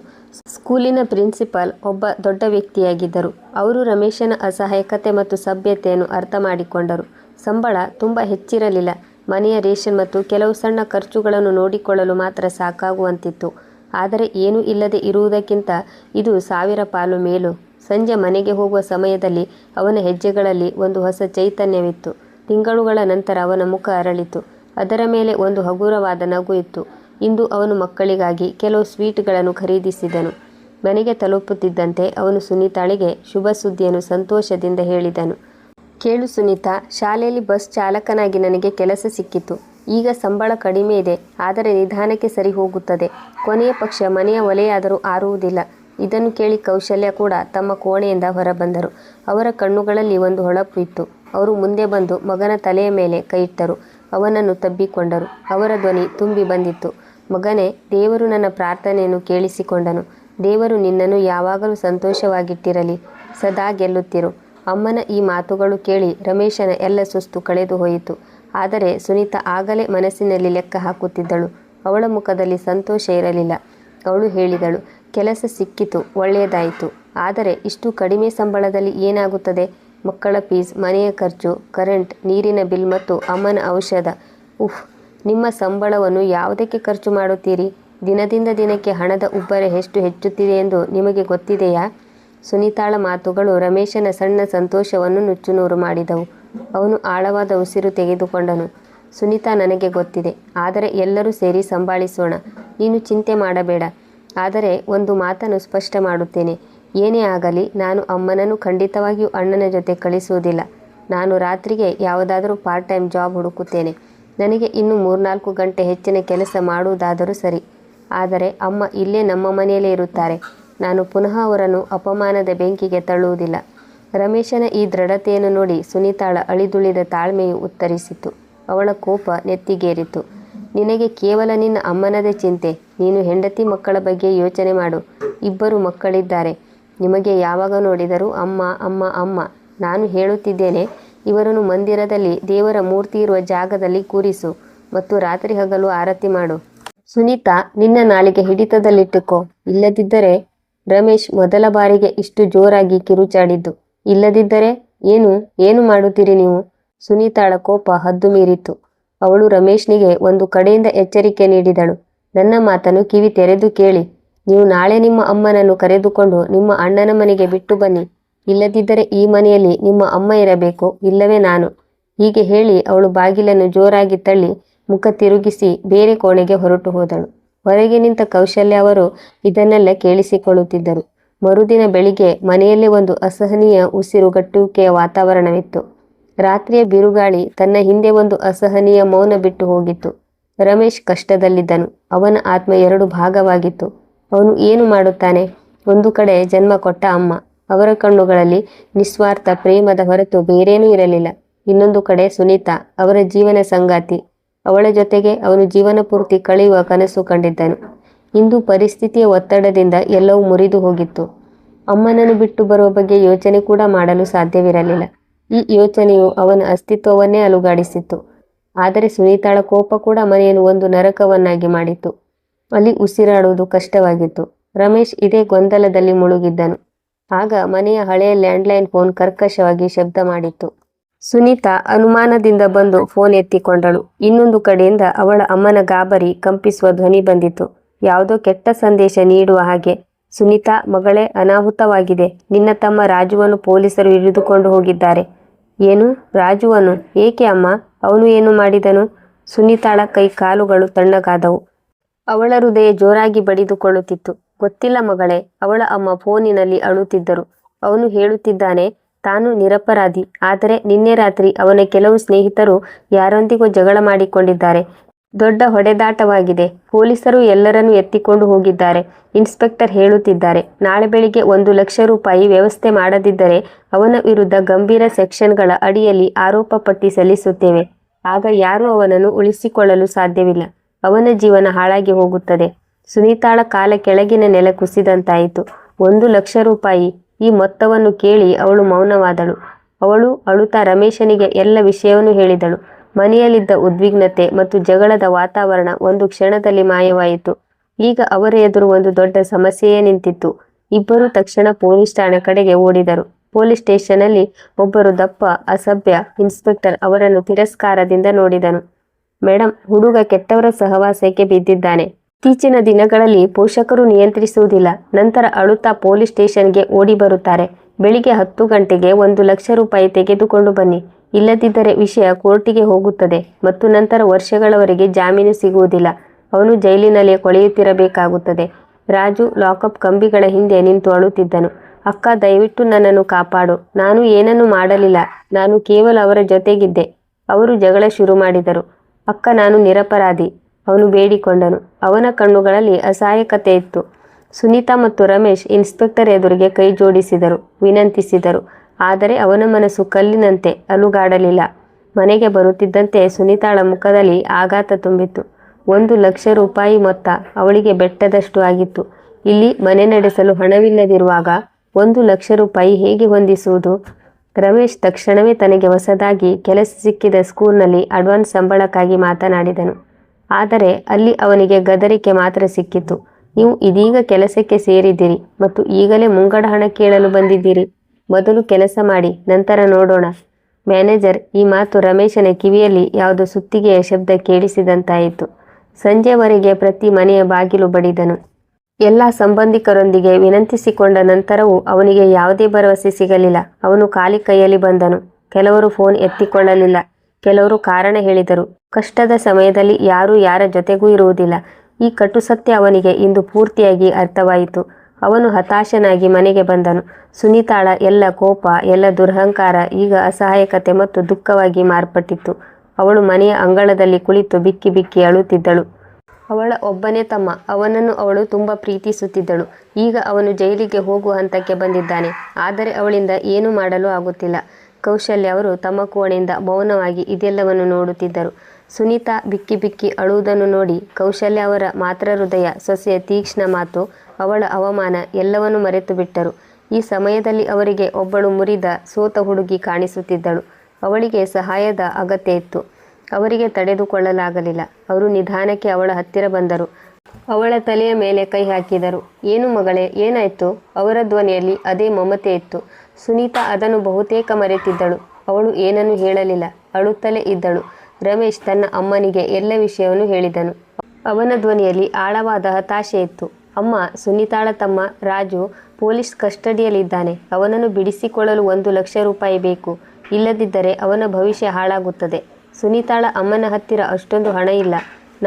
ಸ್ಕೂಲಿನ ಪ್ರಿನ್ಸಿಪಾಲ್ ಒಬ್ಬ ದೊಡ್ಡ ವ್ಯಕ್ತಿಯಾಗಿದ್ದರು. ಅವರು ರಮೇಶನ ಅಸಹಾಯಕತೆ ಮತ್ತು ಸಭ್ಯತೆಯನ್ನು ಅರ್ಥ ಮಾಡಿಕೊಂಡರು. ಸಂಬಳ ತುಂಬ ಹೆಚ್ಚಿರಲಿಲ್ಲ. ಮನೆಯ ರೇಷನ್ ಮತ್ತು ಕೆಲವು ಸಣ್ಣ ಖರ್ಚುಗಳನ್ನು ನೋಡಿಕೊಳ್ಳಲು ಮಾತ್ರ ಸಾಕಾಗುವಂತಿತ್ತು. ಆದರೆ ಏನೂ ಇಲ್ಲದೆ ಇರುವುದಕ್ಕಿಂತ ಇದು ಸಾವಿರ ಪಾಲು ಮೇಲು. ಸಂಜೆ ಮನೆಗೆ ಹೋಗುವ ಸಮಯದಲ್ಲಿ ಅವನ ಹೆಜ್ಜೆಗಳಲ್ಲಿ ಒಂದು ಹೊಸ ಚೈತನ್ಯವಿತ್ತು. ತಿಂಗಳುಗಳ ನಂತರ ಅವನ ಮುಖ ಅರಳಿತು. ಅದರ ಮೇಲೆ ಒಂದು ಹಗುರವಾದ ನಗು ಇತ್ತು. ಇಂದು ಅವನು ಮಕ್ಕಳಿಗಾಗಿ ಕೆಲವು ಸ್ವೀಟ್ಗಳನ್ನು ಖರೀದಿಸಿದನು. ಮನೆಗೆ ತಲುಪುತ್ತಿದ್ದಂತೆ ಅವನು ಸುನೀತಾಳಿಗೆ ಶುಭ ಸುದ್ದಿಯನ್ನು ಸಂತೋಷದಿಂದ ಹೇಳಿದನು. ಕೇಳು ಸುನೀತಾ, ಶಾಲೆಯಲ್ಲಿ ಬಸ್ ಚಾಲಕನಾಗಿ ನನಗೆ ಕೆಲಸ ಸಿಕ್ಕಿತು. ಈಗ ಸಂಬಳ ಕಡಿಮೆ ಇದೆ, ಆದರೆ ನಿಧಾನಕ್ಕೆ ಸರಿ ಹೋಗುತ್ತದೆ. ಕೊನೆಯ ಪಕ್ಷ ಮನೆಯ ಒಲೆಯಾದರೂ ಆರುವುದಿಲ್ಲ. ಇದನ್ನು ಕೇಳಿ ಕೌಶಲ್ಯ ಕೂಡ ತಮ್ಮ ಕೋಣೆಯಿಂದ ಹೊರಬಂದರು. ಅವರ ಕಣ್ಣುಗಳಲ್ಲಿ ಒಂದು ಹೊಳಪು ಇತ್ತು. ಅವರು ಮುಂದೆ ಬಂದು ಮಗನ ತಲೆಯ ಮೇಲೆ ಕೈಯಿಟ್ಟರು. ಅವನನ್ನು ತಬ್ಬಿಕೊಂಡರು. ಅವರ ಧ್ವನಿ ತುಂಬಿ ಬಂದಿತ್ತು. ಮಗನೇ, ದೇವರು ನನ್ನ ಪ್ರಾರ್ಥನೆಯನ್ನು ಕೇಳಿಸಿಕೊಂಡನು. ದೇವರು ನಿನ್ನನ್ನು ಯಾವಾಗಲೂ ಸಂತೋಷವಾಗಿಟ್ಟಿರಲಿ. ಸದಾ ಗೆಲ್ಲುತ್ತಿರು. ಅಮ್ಮನ ಈ ಮಾತುಗಳು ಕೇಳಿ ರಮೇಶನ ಎಲ್ಲ ಸುಸ್ತು ಕಳೆದು ಹೋಯಿತು. ಆದರೆ ಸುನೀತಾ ಆಗಲೇ ಮನಸ್ಸಿನಲ್ಲಿ ಲೆಕ್ಕ ಹಾಕುತ್ತಿದ್ದಳು. ಅವಳ ಮುಖದಲ್ಲಿ ಸಂತೋಷ ಇರಲಿಲ್ಲ. ಅವಳು ಹೇಳಿದಳು ಕೆಲಸ ಸಿಕ್ಕಿತು, ಒಳ್ಳೆಯದಾಯಿತು. ಆದರೆ ಇಷ್ಟು ಕಡಿಮೆ ಸಂಬಳದಲ್ಲಿ ಏನಾಗುತ್ತದೆ? ಮಕ್ಕಳ ಫೀಸ್, ಮನೆಯ ಖರ್ಚು, ಕರೆಂಟ್, ನೀರಿನ ಬಿಲ್ ಮತ್ತು ಅಮ್ಮನ ಔಷಧ. ಉಫ್, ನಿಮ್ಮ ಸಂಬಳವನ್ನು ಯಾವುದಕ್ಕೆ ಖರ್ಚು ಮಾಡುತ್ತೀರಿ? ದಿನದಿಂದ ದಿನಕ್ಕೆ ಹಣದ ಉಬ್ಬರ ಎಷ್ಟು ಹೆಚ್ಚುತ್ತಿದೆ ಎಂದು ನಿಮಗೆ ಗೊತ್ತಿದೆಯಾ? ಸುನೀತಾಳ ಮಾತುಗಳು ರಮೇಶನ ಸಣ್ಣ ಸಂತೋಷವನ್ನು ನುಚ್ಚುನೂರು ಮಾಡಿದವು. ಅವನು ಆಳವಾದ ಉಸಿರು ತೆಗೆದುಕೊಂಡನು. ಸುನೀತಾ ನನಗೆ ಗೊತ್ತಿದೆ, ಆದರೆ ಎಲ್ಲರೂ ಸೇರಿ ಸಂಭಾಳಿಸೋಣ. ನೀನು ಚಿಂತೆ ಮಾಡಬೇಡ. ಆದರೆ ಒಂದು ಮಾತನ್ನು ಸ್ಪಷ್ಟ ಮಾಡುತ್ತೇನೆ. ಏನೇ ಆಗಲಿ, ನಾನು ಅಮ್ಮನನ್ನು ಖಂಡಿತವಾಗಿಯೂ ಅಣ್ಣನ ಜೊತೆ ಕಳಿಸುವುದಿಲ್ಲ. ನಾನು ರಾತ್ರಿಗೆ ಯಾವುದಾದರೂ ಪಾರ್ಟ್ ಟೈಮ್ ಜಾಬ್ ಹುಡುಕುತ್ತೇನೆ. ನನಗೆ ಇನ್ನು ಮೂರ್ನಾಲ್ಕು ಗಂಟೆ ಹೆಚ್ಚಿನ ಕೆಲಸ ಮಾಡುವುದಾದರೂ ಸರಿ. ಆದರೆ ಅಮ್ಮ ಇಲ್ಲೇ ನಮ್ಮ ಮನೆಯಲ್ಲೇ ಇರುತ್ತಾರೆ. ನಾನು ಪುನಃ ಅವರನ್ನು ಅಪಮಾನದ ಬೆಂಕಿಗೆ ತಳ್ಳುವುದಿಲ್ಲ. ರಮೇಶನ ಈ ದೃಢತೆಯನ್ನು ನೋಡಿ ಸುನೀತಾಳ ಅಳಿದುಳಿದ ತಾಳ್ಮೆಯು ಉತ್ತರಿಸಿತು. ಅವಳ ಕೋಪ ನೆತ್ತಿಗೇರಿತು. ನಿನಗೆ ಕೇವಲ ನಿನ್ನ ಅಮ್ಮನದೇ ಚಿಂತೆ. ನೀನು ಹೆಂಡತಿ ಮಕ್ಕಳ ಬಗ್ಗೆ ಯೋಚನೆ ಮಾಡು. ಇಬ್ಬರು ಮಕ್ಕಳಿದ್ದಾರೆ. ನಿಮಗೆ ಯಾವಾಗ ನೋಡಿದರೂ ಅಮ್ಮ ಅಮ್ಮ ಅಮ್ಮ. ನಾನು ಹೇಳುತ್ತಿದ್ದೇನೆ, ಇವರನ್ನು ಮಂದಿರದಲ್ಲಿ, ದೇವರ ಮೂರ್ತಿ ಇರುವ ಜಾಗದಲ್ಲಿ ಕೂರಿಸು ಮತ್ತು ರಾತ್ರಿ ಹಗಲು ಆರತಿ ಮಾಡು. ಸುನೀತಾ, ನಿನ್ನ ನಾಲಿಗೆ ಹಿಡಿತದಲ್ಲಿಟ್ಟುಕೋ. ಇಲ್ಲದಿದ್ದರೆ ರಮೇಶ್ ಮೊದಲ ಬಾರಿಗೆ ಇಷ್ಟು ಜೋರಾಗಿ ಕಿರುಚಾಡಿದ್ದು. ಇಲ್ಲದಿದ್ದರೆ ಏನು ಏನು ಮಾಡುತ್ತೀರಿ ನೀವು? ಸುನೀತಾಳ ಕೋಪ ಹದ್ದು ಮೀರಿತು ಅವಳು ರಮೇಶ್ನಿಗೆ ಒಂದು ಕಡೆಯಿಂದ ಎಚ್ಚರಿಕೆ ನೀಡಿದಳು. ನನ್ನ ಮಾತನ್ನು ಕಿವಿ ತೆರೆದು ಕೇಳಿ. ನೀವು ನಾಳೆ ನಿಮ್ಮ ಅಮ್ಮನನ್ನು ಕರೆದುಕೊಂಡು ನಿಮ್ಮ ಅಣ್ಣನ ಮನೆಗೆ ಬಿಟ್ಟು ಬನ್ನಿ. ಇಲ್ಲದಿದ್ದರೆ ಈ ಮನೆಯಲ್ಲಿ ನಿಮ್ಮ ಅಮ್ಮ ಇರಬೇಕು, ಇಲ್ಲವೇ ನಾನು. ಹೀಗೆ ಹೇಳಿ ಅವಳು ಬಾಗಿಲನ್ನು ಜೋರಾಗಿ ತಳ್ಳಿ ಮುಖ ತಿರುಗಿಸಿ ಬೇರೆ ಕೋಣೆಗೆ ಹೊರಟು ಹೋದಳು. ಹೊರಗೆ ನಿಂತ ಕೌಶಲ್ಯ ಅವರು ಇದನ್ನೆಲ್ಲ ಕೇಳಿಸಿಕೊಳ್ಳುತ್ತಿದ್ದರು. ಮರುದಿನ ಬೆಳಿಗ್ಗೆ ಮನೆಯಲ್ಲಿ ಒಂದು ಅಸಹನೀಯ ಉಸಿರುಗಟ್ಟುವಿಕೆಯ ವಾತಾವರಣವಿತ್ತು. ರಾತ್ರಿಯ ಬಿರುಗಾಳಿ ತನ್ನ ಹಿಂದೆ ಒಂದು ಅಸಹನೀಯ ಮೌನ ಬಿಟ್ಟು ಹೋಗಿತ್ತು. ರಮೇಶ್ ಕಷ್ಟದಲ್ಲಿದ್ದನು. ಅವನ ಆತ್ಮ ಎರಡು ಭಾಗವಾಗಿತ್ತು. ಅವನು ಏನು ಮಾಡುತ್ತಾನೆ? ಒಂದು ಕಡೆ ಜನ್ಮ ಕೊಟ್ಟ ಅಮ್ಮ. ಅವರ ಕಣ್ಣುಗಳಲ್ಲಿ ನಿಸ್ವಾರ್ಥ ಪ್ರೇಮದ ಹೊರತು ಬೇರೇನೂ ಇರಲಿಲ್ಲ. ಇನ್ನೊಂದು ಕಡೆ ಸುನೀತಾ, ಅವರ ಜೀವನ ಸಂಗಾತಿ. ಅವಳ ಜೊತೆಗೆ ಅವನು ಜೀವನ ಪೂರ್ತಿ ಕಳೆಯುವ ಕನಸು ಕಂಡಿದ್ದನು. ಇಂದು ಪರಿಸ್ಥಿತಿಯ ಒತ್ತಡದಿಂದ ಎಲ್ಲವೂ ಮುರಿದು ಹೋಗಿತ್ತು. ಅಮ್ಮನನ್ನು ಬಿಟ್ಟು ಬರುವ ಬಗ್ಗೆ ಯೋಚನೆ ಕೂಡ ಮಾಡಲು ಸಾಧ್ಯವಿರಲಿಲ್ಲ. ಈ ಯೋಚನೆಯು ಅವನ ಅಸ್ತಿತ್ವವನ್ನೇ ಅಲುಗಾಡಿಸಿತ್ತು. ಆದರೆ ಸುನೀತಾಳ ಕೋಪ ಕೂಡ ಮನೆಯನ್ನು ಒಂದು ನರಕವನ್ನಾಗಿ ಮಾಡಿತು ಅಲ್ಲಿ ಉಸಿರಾಡುವುದು ಕಷ್ಟವಾಗಿತ್ತು. ರಮೇಶ್ ಇದೇ ಗೊಂದಲದಲ್ಲಿ ಮುಳುಗಿದ್ದನು. ಆಗ ಮನೆಯ ಹಳೆಯ ಲ್ಯಾಂಡ್ಲೈನ್ ಫೋನ್ ಕರ್ಕಶವಾಗಿ ಶಬ್ದ ಮಾಡಿತ್ತು. ಸುನೀತಾ ಅನುಮಾನದಿಂದ ಬಂದು ಫೋನ್ ಎತ್ತಿಕೊಂಡಳು. ಇನ್ನೊಂದು ಕಡೆಯಿಂದ ಅವಳ ಅಮ್ಮನ ಗಾಬರಿ ಕಂಪಿಸುವ ಧ್ವನಿ ಬಂದಿತು ಯಾವುದೋ ಕೆಟ್ಟ ಸಂದೇಶ ನೀಡುವ ಹಾಗೆ ಸುನೀತಾ, ಮಗಳೇ, ಅನಾಹುತವಾಗಿದೆ. ನಿನ್ನ ತಮ್ಮ ರಾಜುವನ್ನು ಪೊಲೀಸರು ಹಿಡಿದುಕೊಂಡು ಹೋಗಿದ್ದಾರೆ. ಏನು? ರಾಜುವನ್ನು ಏಕೆ ಅಮ್ಮ? ಅವನು ಏನು ಮಾಡಿದನು? ಸುನೀತಾಳ ಕೈ ಕಾಲುಗಳು ತಣ್ಣಗಾದವು. ಅವಳ ಹೃದಯ ಜೋರಾಗಿ ಬಡಿದುಕೊಳ್ಳುತ್ತಿತ್ತು. ಗೊತ್ತಿಲ್ಲ ಮಗಳೇ, ಅವಳ ಅಮ್ಮ ಫೋನಿನಲ್ಲಿ ಅಳುತ್ತಿದ್ದರು ಅವನು ಹೇಳುತ್ತಿದ್ದಾನೆ, ತಾನು ನಿರಪರಾಧಿ. ಆದರೆ ನಿನ್ನೆ ರಾತ್ರಿ ಅವನ ಕೆಲವು ಸ್ನೇಹಿತರು ಯಾರೊಂದಿಗೂ ಜಗಳ ಮಾಡಿಕೊಂಡಿದ್ದಾರೆ. ದೊಡ್ಡ ಹೊಡೆದಾಟವಾಗಿದೆ. ಪೊಲೀಸರು ಎಲ್ಲರನ್ನು ಎತ್ತಿಕೊಂಡು ಹೋಗಿದ್ದಾರೆ. ಇನ್ಸ್ಪೆಕ್ಟರ್ ಹೇಳುತ್ತಿದ್ದಾರೆ. ನಾಳೆ ಬೆಳಿಗ್ಗೆ ಒಂದು ಲಕ್ಷ ರೂಪಾಯಿ ವ್ಯವಸ್ಥೆ ಮಾಡದಿದ್ದರೆ ಅವನ ವಿರುದ್ಧ ಗಂಭೀರ ಸೆಕ್ಷನ್ಗಳ ಅಡಿಯಲ್ಲಿ ಆರೋಪ ಪಟ್ಟಿ ಸಲ್ಲಿಸುತ್ತೇವೆ. ಆಗ ಯಾರೂ ಅವನನ್ನು ಉಳಿಸಿಕೊಳ್ಳಲು ಸಾಧ್ಯವಿಲ್ಲ. ಅವನ ಜೀವನ ಹಾಳಾಗಿ ಹೋಗುತ್ತದೆ. ಸುನೀತಾಳ ಕಾಲ ಕೆಳಗಿನ ನೆಲ ಕುಸಿದಂತಾಯಿತು. ಒಂದು ಲಕ್ಷ ರೂಪಾಯಿ. ಈ ಮೊತ್ತವನ್ನು ಕೇಳಿ ಅವಳು ಮೌನವಾದಳು. ಅವಳು ಅಳುತ್ತಾ ರಮೇಶನಿಗೆ ಎಲ್ಲ ವಿಷಯವನ್ನು ಹೇಳಿದಳು. ಮನೆಯಲ್ಲಿದ್ದ ಉದ್ವಿಗ್ನತೆ ಮತ್ತು ಜಗಳದ ವಾತಾವರಣ ಒಂದು ಕ್ಷಣದಲ್ಲಿ ಮಾಯವಾಯಿತು. ಈಗ ಅವರ ಎದುರು ಒಂದು ದೊಡ್ಡ ಸಮಸ್ಯೆಯೇ ನಿಂತಿತ್ತು. ಇಬ್ಬರು ತಕ್ಷಣ ಪೊಲೀಸ್ ಠಾಣೆ ಕಡೆಗೆ ಓಡಿದರು. ಪೊಲೀಸ್ ಸ್ಟೇಷನ್ನಲ್ಲಿ ಒಬ್ಬರು ದಪ್ಪ, ಅಸಭ್ಯ ಇನ್ಸ್ಪೆಕ್ಟರ್ ಅವರನ್ನು ತಿರಸ್ಕಾರದಿಂದ ನೋಡಿದನು. ಮೇಡಮ್ ಹುಡುಗ ಕೆಟ್ಟವರ ಸಹವಾಸಕ್ಕೆ ಬಿದ್ದಿದ್ದಾನೆ. ಇತ್ತೀಚಿನ ದಿನಗಳಲ್ಲಿ ಪೋಷಕರು ನಿಯಂತ್ರಿಸುವುದಿಲ್ಲ. ನಂತರ ಅಳುತ್ತಾ ಪೊಲೀಸ್ ಸ್ಟೇಷನ್ಗೆ ಓಡಿ ಬರುತ್ತಾರೆ. ಬೆಳಿಗ್ಗೆ ಹತ್ತು ಗಂಟೆಗೆ ಒಂದು ಲಕ್ಷ ರೂಪಾಯಿ ತೆಗೆದುಕೊಂಡು ಬನ್ನಿ. ಇಲ್ಲದಿದ್ದರೆ ವಿಷಯ ಕೋರ್ಟಿಗೆ ಹೋಗುತ್ತದೆ ಮತ್ತು ನಂತರ ವರ್ಷಗಳವರೆಗೆ ಜಾಮೀನು ಸಿಗುವುದಿಲ್ಲ. ಅವನು ಜೈಲಿನಲ್ಲಿ ಕೊಳೆಯುತ್ತಿರಬೇಕಾಗುತ್ತದೆ. ರಾಜು ಲಾಕಪ್ ಕಂಬಿಗಳ ಹಿಂದೆ ನಿಂತು ಅಳುತ್ತಿದ್ದನು. ಅಕ್ಕ, ದಯವಿಟ್ಟು ನನ್ನನ್ನು ಕಾಪಾಡು. ನಾನು ಏನನ್ನೂ ಮಾಡಲಿಲ್ಲ. ನಾನು ಕೇವಲ ಅವರ ಜೊತೆಗಿದ್ದೆ. ಅವರು ಜಗಳ ಶುರು ಮಾಡಿದರು. ಅಕ್ಕ, ನಾನು ನಿರಪರಾಧಿ. ಅವನು ಬೇಡಿಕೊಂಡನು. ಅವನ ಕಣ್ಣುಗಳಲ್ಲಿ ಅಸಹಾಯಕತೆ ಇತ್ತು. ಸುನೀತಾ ಮತ್ತು ರಮೇಶ್ ಇನ್ಸ್ಪೆಕ್ಟರ್ ಎದುರಿಗೆ ಕೈ ಜೋಡಿಸಿದರು ವಿನಂತಿಸಿದರು. ಆದರೆ ಅವನ ಮನಸ್ಸು ಕಲ್ಲಿನಂತೆ ಅಲುಗಾಡಲಿಲ್ಲ. ಮನೆಗೆ ಬರುತ್ತಿದ್ದಂತೆ ಸುನೀತಾಳ ಮುಖದಲ್ಲಿ ಆಘಾತ ತುಂಬಿತ್ತು. ಒಂದು ಲಕ್ಷ ರೂಪಾಯಿ ಮೊತ್ತ ಅವಳಿಗೆ ಬೆಟ್ಟದಷ್ಟು ಆಗಿತ್ತು. ಇಲ್ಲಿ ಮನೆ ನಡೆಸಲು ಹಣವಿಲ್ಲದಿರುವಾಗ ಒಂದು ಲಕ್ಷ ರೂಪಾಯಿ ಹೇಗೆ ಹೊಂದಿಸುವುದು? ರಮೇಶ್ ತಕ್ಷಣವೇ ತನಗೆ ಹೊಸದಾಗಿ ಕೆಲಸ ಸಿಕ್ಕಿದ ಸ್ಕೂಲ್ನಲ್ಲಿ ಅಡ್ವಾನ್ಸ್ ಸಂಬಳಕ್ಕಾಗಿ ಮಾತನಾಡಿದನು. ಆದರೆ ಅಲ್ಲಿ ಅವನಿಗೆ ಗದರಿಕೆ ಮಾತ್ರ ಸಿಕ್ಕಿತು. ನೀವು ಇದೀಗ ಕೆಲಸಕ್ಕೆ ಸೇರಿದ್ದೀರಿ ಮತ್ತು ಈಗಲೇ ಮುಂಗಡ ಹಣ ಕೇಳಲು ಬಂದಿದ್ದೀರಿ. ಮೊದಲು ಕೆಲಸ ಮಾಡಿ, ನಂತರ ನೋಡೋಣ. ಮ್ಯಾನೇಜರ್ ಈ ಮಾತು ರಮೇಶನ ಕಿವಿಯಲ್ಲಿ ಯಾವುದೋ ಸುತ್ತಿಗೆಯ ಶಬ್ದ ಕೇಳಿಸಿದಂತಾಯಿತು. ಸಂಜೆವರೆಗೆ ಪ್ರತಿ ಮನೆಯ ಬಾಗಿಲು ಬಡಿದನು. ಎಲ್ಲ ಸಂಬಂಧಿಕರೊಂದಿಗೆ ವಿನಂತಿಸಿಕೊಂಡ ನಂತರವೂ ಅವನಿಗೆ ಯಾವುದೇ ಭರವಸೆ ಸಿಗಲಿಲ್ಲ. ಅವನು ಖಾಲಿ ಕೈಯಲ್ಲಿ ಬಂದನು. ಕೆಲವರು ಫೋನ್ ಎತ್ತಿಕೊಳ್ಳಲಿಲ್ಲ. ಕೆಲವರು ಕಾರಣ ಹೇಳಿದರು. ಕಷ್ಟದ ಸಮಯದಲ್ಲಿ ಯಾರೂ ಯಾರ ಜೊತೆಗೂ ಇರುವುದಿಲ್ಲ. ಈ ಕಟು ಸತ್ಯ ಅವನಿಗೆ ಇಂದು ಪೂರ್ತಿಯಾಗಿ ಅರ್ಥವಾಯಿತು. ಅವನು ಹತಾಶನಾಗಿ ಮನೆಗೆ ಬಂದನು. ಸುನೀತಾಳ ಎಲ್ಲ ಕೋಪ, ಎಲ್ಲ ದುರಹಂಕಾರ, ಈಗ ಅಸಹಾಯಕತೆ ಮತ್ತು ದುಃಖವಾಗಿ ಮಾರ್ಪಟ್ಟಿತ್ತು. ಅವಳು ಮನೆಯ ಅಂಗಳದಲ್ಲಿ ಕುಳಿತು ಬಿಕ್ಕಿ ಬಿಕ್ಕಿ ಅಳುತ್ತಿದ್ದಳು. ಅವಳ ಒಬ್ಬನೇ ತಮ್ಮ, ಅವನನ್ನು ಅವಳು ತುಂಬ ಪ್ರೀತಿಸುತ್ತಿದ್ದಳು. ಈಗ ಅವನು ಜೈಲಿಗೆ ಹೋಗುವ ಹಂತಕ್ಕೆ ಬಂದಿದ್ದಾನೆ. ಆದರೆ ಅವಳಿಂದ ಏನೂ ಮಾಡಲು ಆಗುತ್ತಿಲ್ಲ. ಕೌಶಲ್ಯ ಅವರು ತಮ್ಮ ಕೋಣೆಯಿಂದ ಮೌನವಾಗಿ ಇದೆಲ್ಲವನ್ನು ನೋಡುತ್ತಿದ್ದರು. ಸುನೀತಾ ಬಿಕ್ಕಿ ಬಿಕ್ಕಿ ಅಳುವುದನ್ನು ನೋಡಿ ಕೌಶಲ್ಯ ಅವರ ಮಾತ್ರ ಹೃದಯ ಸೊಸೆಯ ತೀಕ್ಷ್ಣ ಮಾತು, ಅವಳ ಅವಮಾನ ಎಲ್ಲವನ್ನೂ ಮರೆತು ಬಿಟ್ಟರು. ಈ ಸಮಯದಲ್ಲಿ ಅವರಿಗೆ ಒಬ್ಬಳು ಮುರಿದ ಸೋತ ಹುಡುಗಿ ಕಾಣಿಸುತ್ತಿದ್ದಳು. ಅವಳಿಗೆ ಸಹಾಯದ ಅಗತ್ಯ ಇತ್ತು. ಅವರಿಗೆ ತಡೆದುಕೊಳ್ಳಲಾಗಲಿಲ್ಲ. ಅವರು ನಿಧಾನಕ್ಕೆ ಅವಳ ಹತ್ತಿರ ಬಂದರು. ಅವಳ ತಲೆಯ ಮೇಲೆ ಕೈ ಹಾಕಿದರು. ಏನು ಮಗಳೇ, ಏನಾಯ್ತು? ಅವರ ಧ್ವನಿಯಲ್ಲಿ ಅದೇ ಮಮತೆ ಇತ್ತು. ಸುನೀತಾ ಅದನ್ನು ಬಹುತೇಕ ಮರೆತಿದ್ದಳು. ಅವಳು ಏನನ್ನೂ ಹೇಳಲಿಲ್ಲ. ಅಳುತ್ತಲೇ ಇದ್ದಳು. ರಮೇಶ್ ತನ್ನ ಅಮ್ಮನಿಗೆ ಎಲ್ಲ ವಿಷಯವನ್ನು ಹೇಳಿದನು. ಅವನ ಧ್ವನಿಯಲ್ಲಿ ಆಳವಾದ ಹತಾಶೆ ಇತ್ತು. ಅಮ್ಮ, ಸುನೀತಾಳ ತಮ್ಮ, ರಾಜು ಪೊಲೀಸ್ ಕಸ್ಟಡಿಯಲ್ಲಿದ್ದಾನೆ. ಅವನನ್ನು ಬಿಡಿಸಿಕೊಳ್ಳಲು ಒಂದು ಲಕ್ಷ ರೂಪಾಯಿ ಬೇಕು. ಇಲ್ಲದಿದ್ದರೆ ಅವನ ಭವಿಷ್ಯ ಹಾಳಾಗುತ್ತದೆ. ಸುನೀತಾಳ ಅಮ್ಮನ ಹತ್ತಿರ ಅಷ್ಟೊಂದು ಹಣ ಇಲ್ಲ.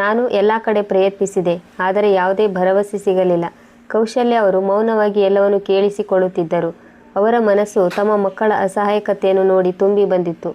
ನಾನು ಎಲ್ಲ ಕಡೆ ಪ್ರಯತ್ನಿಸಿದೆ, ಆದರೆ ಯಾವುದೇ ಭರವಸೆ ಸಿಗಲಿಲ್ಲ. ಕೌಶಲ್ಯ ಅವರು ಮೌನವಾಗಿ ಎಲ್ಲವನ್ನು ಕೇಳಿಸಿಕೊಳ್ಳುತ್ತಿದ್ದರು. ಅವರ ಮನಸ್ಸು ತಮ್ಮ ಮಕ್ಕಳ ಅಸಹಾಯಕತೆಯನ್ನು ನೋಡಿ ತುಂಬಿ ಬಂದಿತ್ತು.